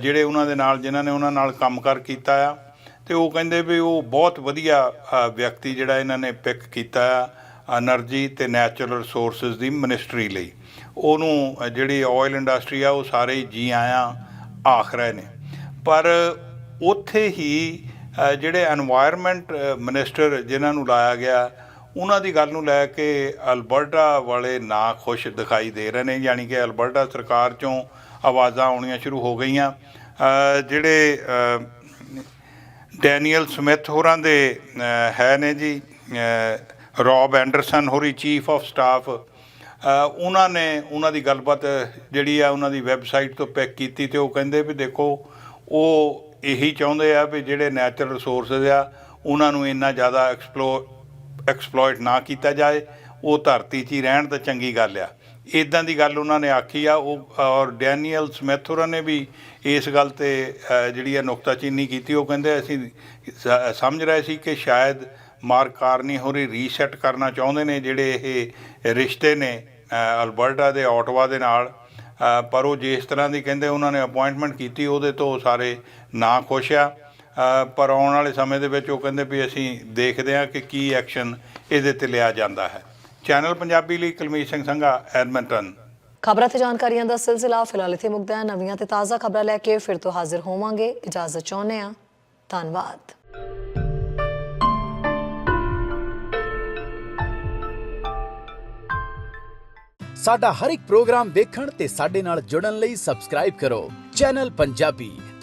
ਜਿਹੜੇ ਉਹਨਾਂ ਦੇ ਨਾਲ, ਜਿਨ੍ਹਾਂ ਨੇ ਉਹਨਾਂ ਨਾਲ ਕੰਮ ਕੰਮਕਾਰ ਕੀਤਾ ਆ। ਤੇ ਉਹ ਕਹਿੰਦੇ ਵੀ ਉਹ ਬਹੁਤ ਵਧੀਆ ਵਿਅਕਤੀ ਜਿਹੜਾ ਇਹਨਾਂ ਨੇ ਪਿਕ ਕੀਤਾ ਆ એનર્ਜੀ ਤੇ ਨੈਚੁਰਲ ਰਿਸੋਰਸਸ ਦੀ ਮਿਨਿਸਟਰੀ ਲਈ। ਉਹਨੂੰ ਜਿਹੜੀ ਆਇਲ ਇੰਡਸਟਰੀ ਆ, ਉਹ ਸਾਰੇ ਜੀ ਆਇਆ ਆਖ ਰਹੇ ਨੇ। ਪਰ ਉੱਥੇ ਹੀ ਜਿਹੜੇ এনवायरमेंट ਮਿਨਿਸਟਰ ਜਿਨ੍ਹਾਂ ਨੂੰ ਲਾਇਆ ਗਿਆ ਉਹਨਾਂ ਦੀ ਗੱਲ ਨੂੰ ਲੈ ਕੇ ਅਲਬਰਟਾ ਵਾਲੇ ਨਾ ਖੁਸ਼ ਦਿਖਾਈ ਦੇ ਰਹੇ ਨੇ ਯਾਨੀ ਕਿ ਅਲਬਰਟਾ ਸਰਕਾਰ ਚੋਂ ਆਵਾਜ਼ਾਂ ਆਉਣੀਆਂ ਸ਼ੁਰੂ ਹੋ ਗਈਆਂ। ਜਿਹੜੇ ਡੈਨੀਅਲ ਸਮਿਥ ਹੋਰਾਂ ਦੇ ਹੈ ਨੇ ਜੀ ਅ, ਰੌਬ ਐਂਡਰਸਨ ਹੋਰੀ ਚੀਫ ਆਫ ਸਟਾਫ। ਉਹਨਾਂ ਨੇ ਉਹਨਾਂ ਦੀ ਗੱਲਬਾਤ ਜਿਹੜੀ ਆ ਉਹਨਾਂ ਦੀ ਵੈਬਸਾਈਟ ਤੋਂ ਪੈਕ ਕੀਤੀ ਤੇ ਉਹ ਕਹਿੰਦੇ ਵੀ ਦੇਖੋ ਉਹ ਇਹੀ ਚਾਹੁੰਦੇ ਆ ਵੀ ਜਿਹੜੇ ਨੈਚੁਰਲ ਰਿਸੋਰਸਸ ਆ ਉਹਨਾਂ ਨੂੰ ਇੰਨਾ ਜ਼ਿਆਦਾ ਐਕਸਪਲੋਰ ਐਕਸਪਲੋਇਟ ਨਾ ਕੀਤਾ ਜਾਏ ਉਹ ਧਰਤੀ 'ਚ ਹੀ ਰਹਿਣ ਤਾਂ ਚੰਗੀ ਗੱਲ ਆ। ਇਦਾਂ ਦੀ ਗੱਲ ਉਹਨਾਂ ਨੇ ਆਖੀ ਆ ਉਹ ਔਰ ਡੈਨੀਅਲ ਸਮੈਥੋਰਾ ਨੇ ਵੀ ਇਸ ਗੱਲ ਤੇ ਜਿਹੜੀ ਆ ਨੁਕਤਾਚੀਨੀ ਕੀਤੀ ਉਹ ਕਹਿੰਦੇ ਅਸੀਂ ਸਮਝ ਰਹੇ ਸੀ ਕਿ ਸ਼ਾਇਦ ਮਾਰਕ ਕਾਰਨੀ ਹੋਰੀ ਰੀਸੈਟ ਕਰਨਾ ਚਾਹੁੰਦੇ ਨੇ ਜਿਹੜੇ ਇਹ ਰਿਸ਼ਤੇ ਨੇ ਅ, ਅਲਬਰਟਾ ਦੇ ਆਟਵਾ ਦੇ ਨਾਲ। ਪਰ ਉਹ ਜਿਸ ਤਰ੍ਹਾਂ ਦੀ ਕਹਿੰਦੇ ਉਹਨਾਂ ਨੇ ਅਪਾਇੰਟਮੈਂਟ ਕੀਤੀ ਉਹਦੇ ਤੋਂ ਸਾਰੇ ਨਾ ਖੁਸ਼ ਆ। ਪਰ ਆਉਣ ਵਾਲੇ ਸਮੇਂ ਦੇ ਵਿੱਚ ਉਹ ਕਹਿੰਦੇ ਵੀ ਅਸੀਂ ਦੇਖਦੇ ਹਾਂ ਕਿ ਕੀ ਐਕਸ਼ਨ ਇਹਦੇ ਤੇ ਲਿਆ ਜਾਂਦਾ ਹੈ। ਚੈਨਲ ਪੰਜਾਬੀ ਲਈ ਕੁਲਮੀਤ ਸਿੰਘ ਸੰਘਾ ਐਡਮਿੰਟਨ ਖਬਰਾਂ ਤੇ ਜਾਣਕਾਰੀਆਂ ਦਾ ਸਿਲਸਿਲਾ ਫਿਲਹਾਲ ਇੱਥੇ ਮੁੱਕਦਾ ਹੈ। ਨਵੀਆਂ ਤੇ ਤਾਜ਼ਾ ਖਬਰਾਂ ਲੈ ਕੇ ਫਿਰ ਤੋਂ ਹਾਜ਼ਰ ਹੋਵਾਂਗੇ। ਇਜਾਜ਼ਤ ਚਾਹੁੰਦੇ ਹਾਂ। ਧੰਨਵਾਦ। ਸਾਡਾ ਹਰ ਇੱਕ ਪ੍ਰੋਗਰਾਮ ਦੇਖਣ ਤੇ ਸਾਡੇ ਨਾਲ ਜੁੜਨ ਲਈ ਸਬਸਕ੍ਰਾਈਬ ਕਰੋ। ਚੈਨਲ ਪੰਜਾਬੀ।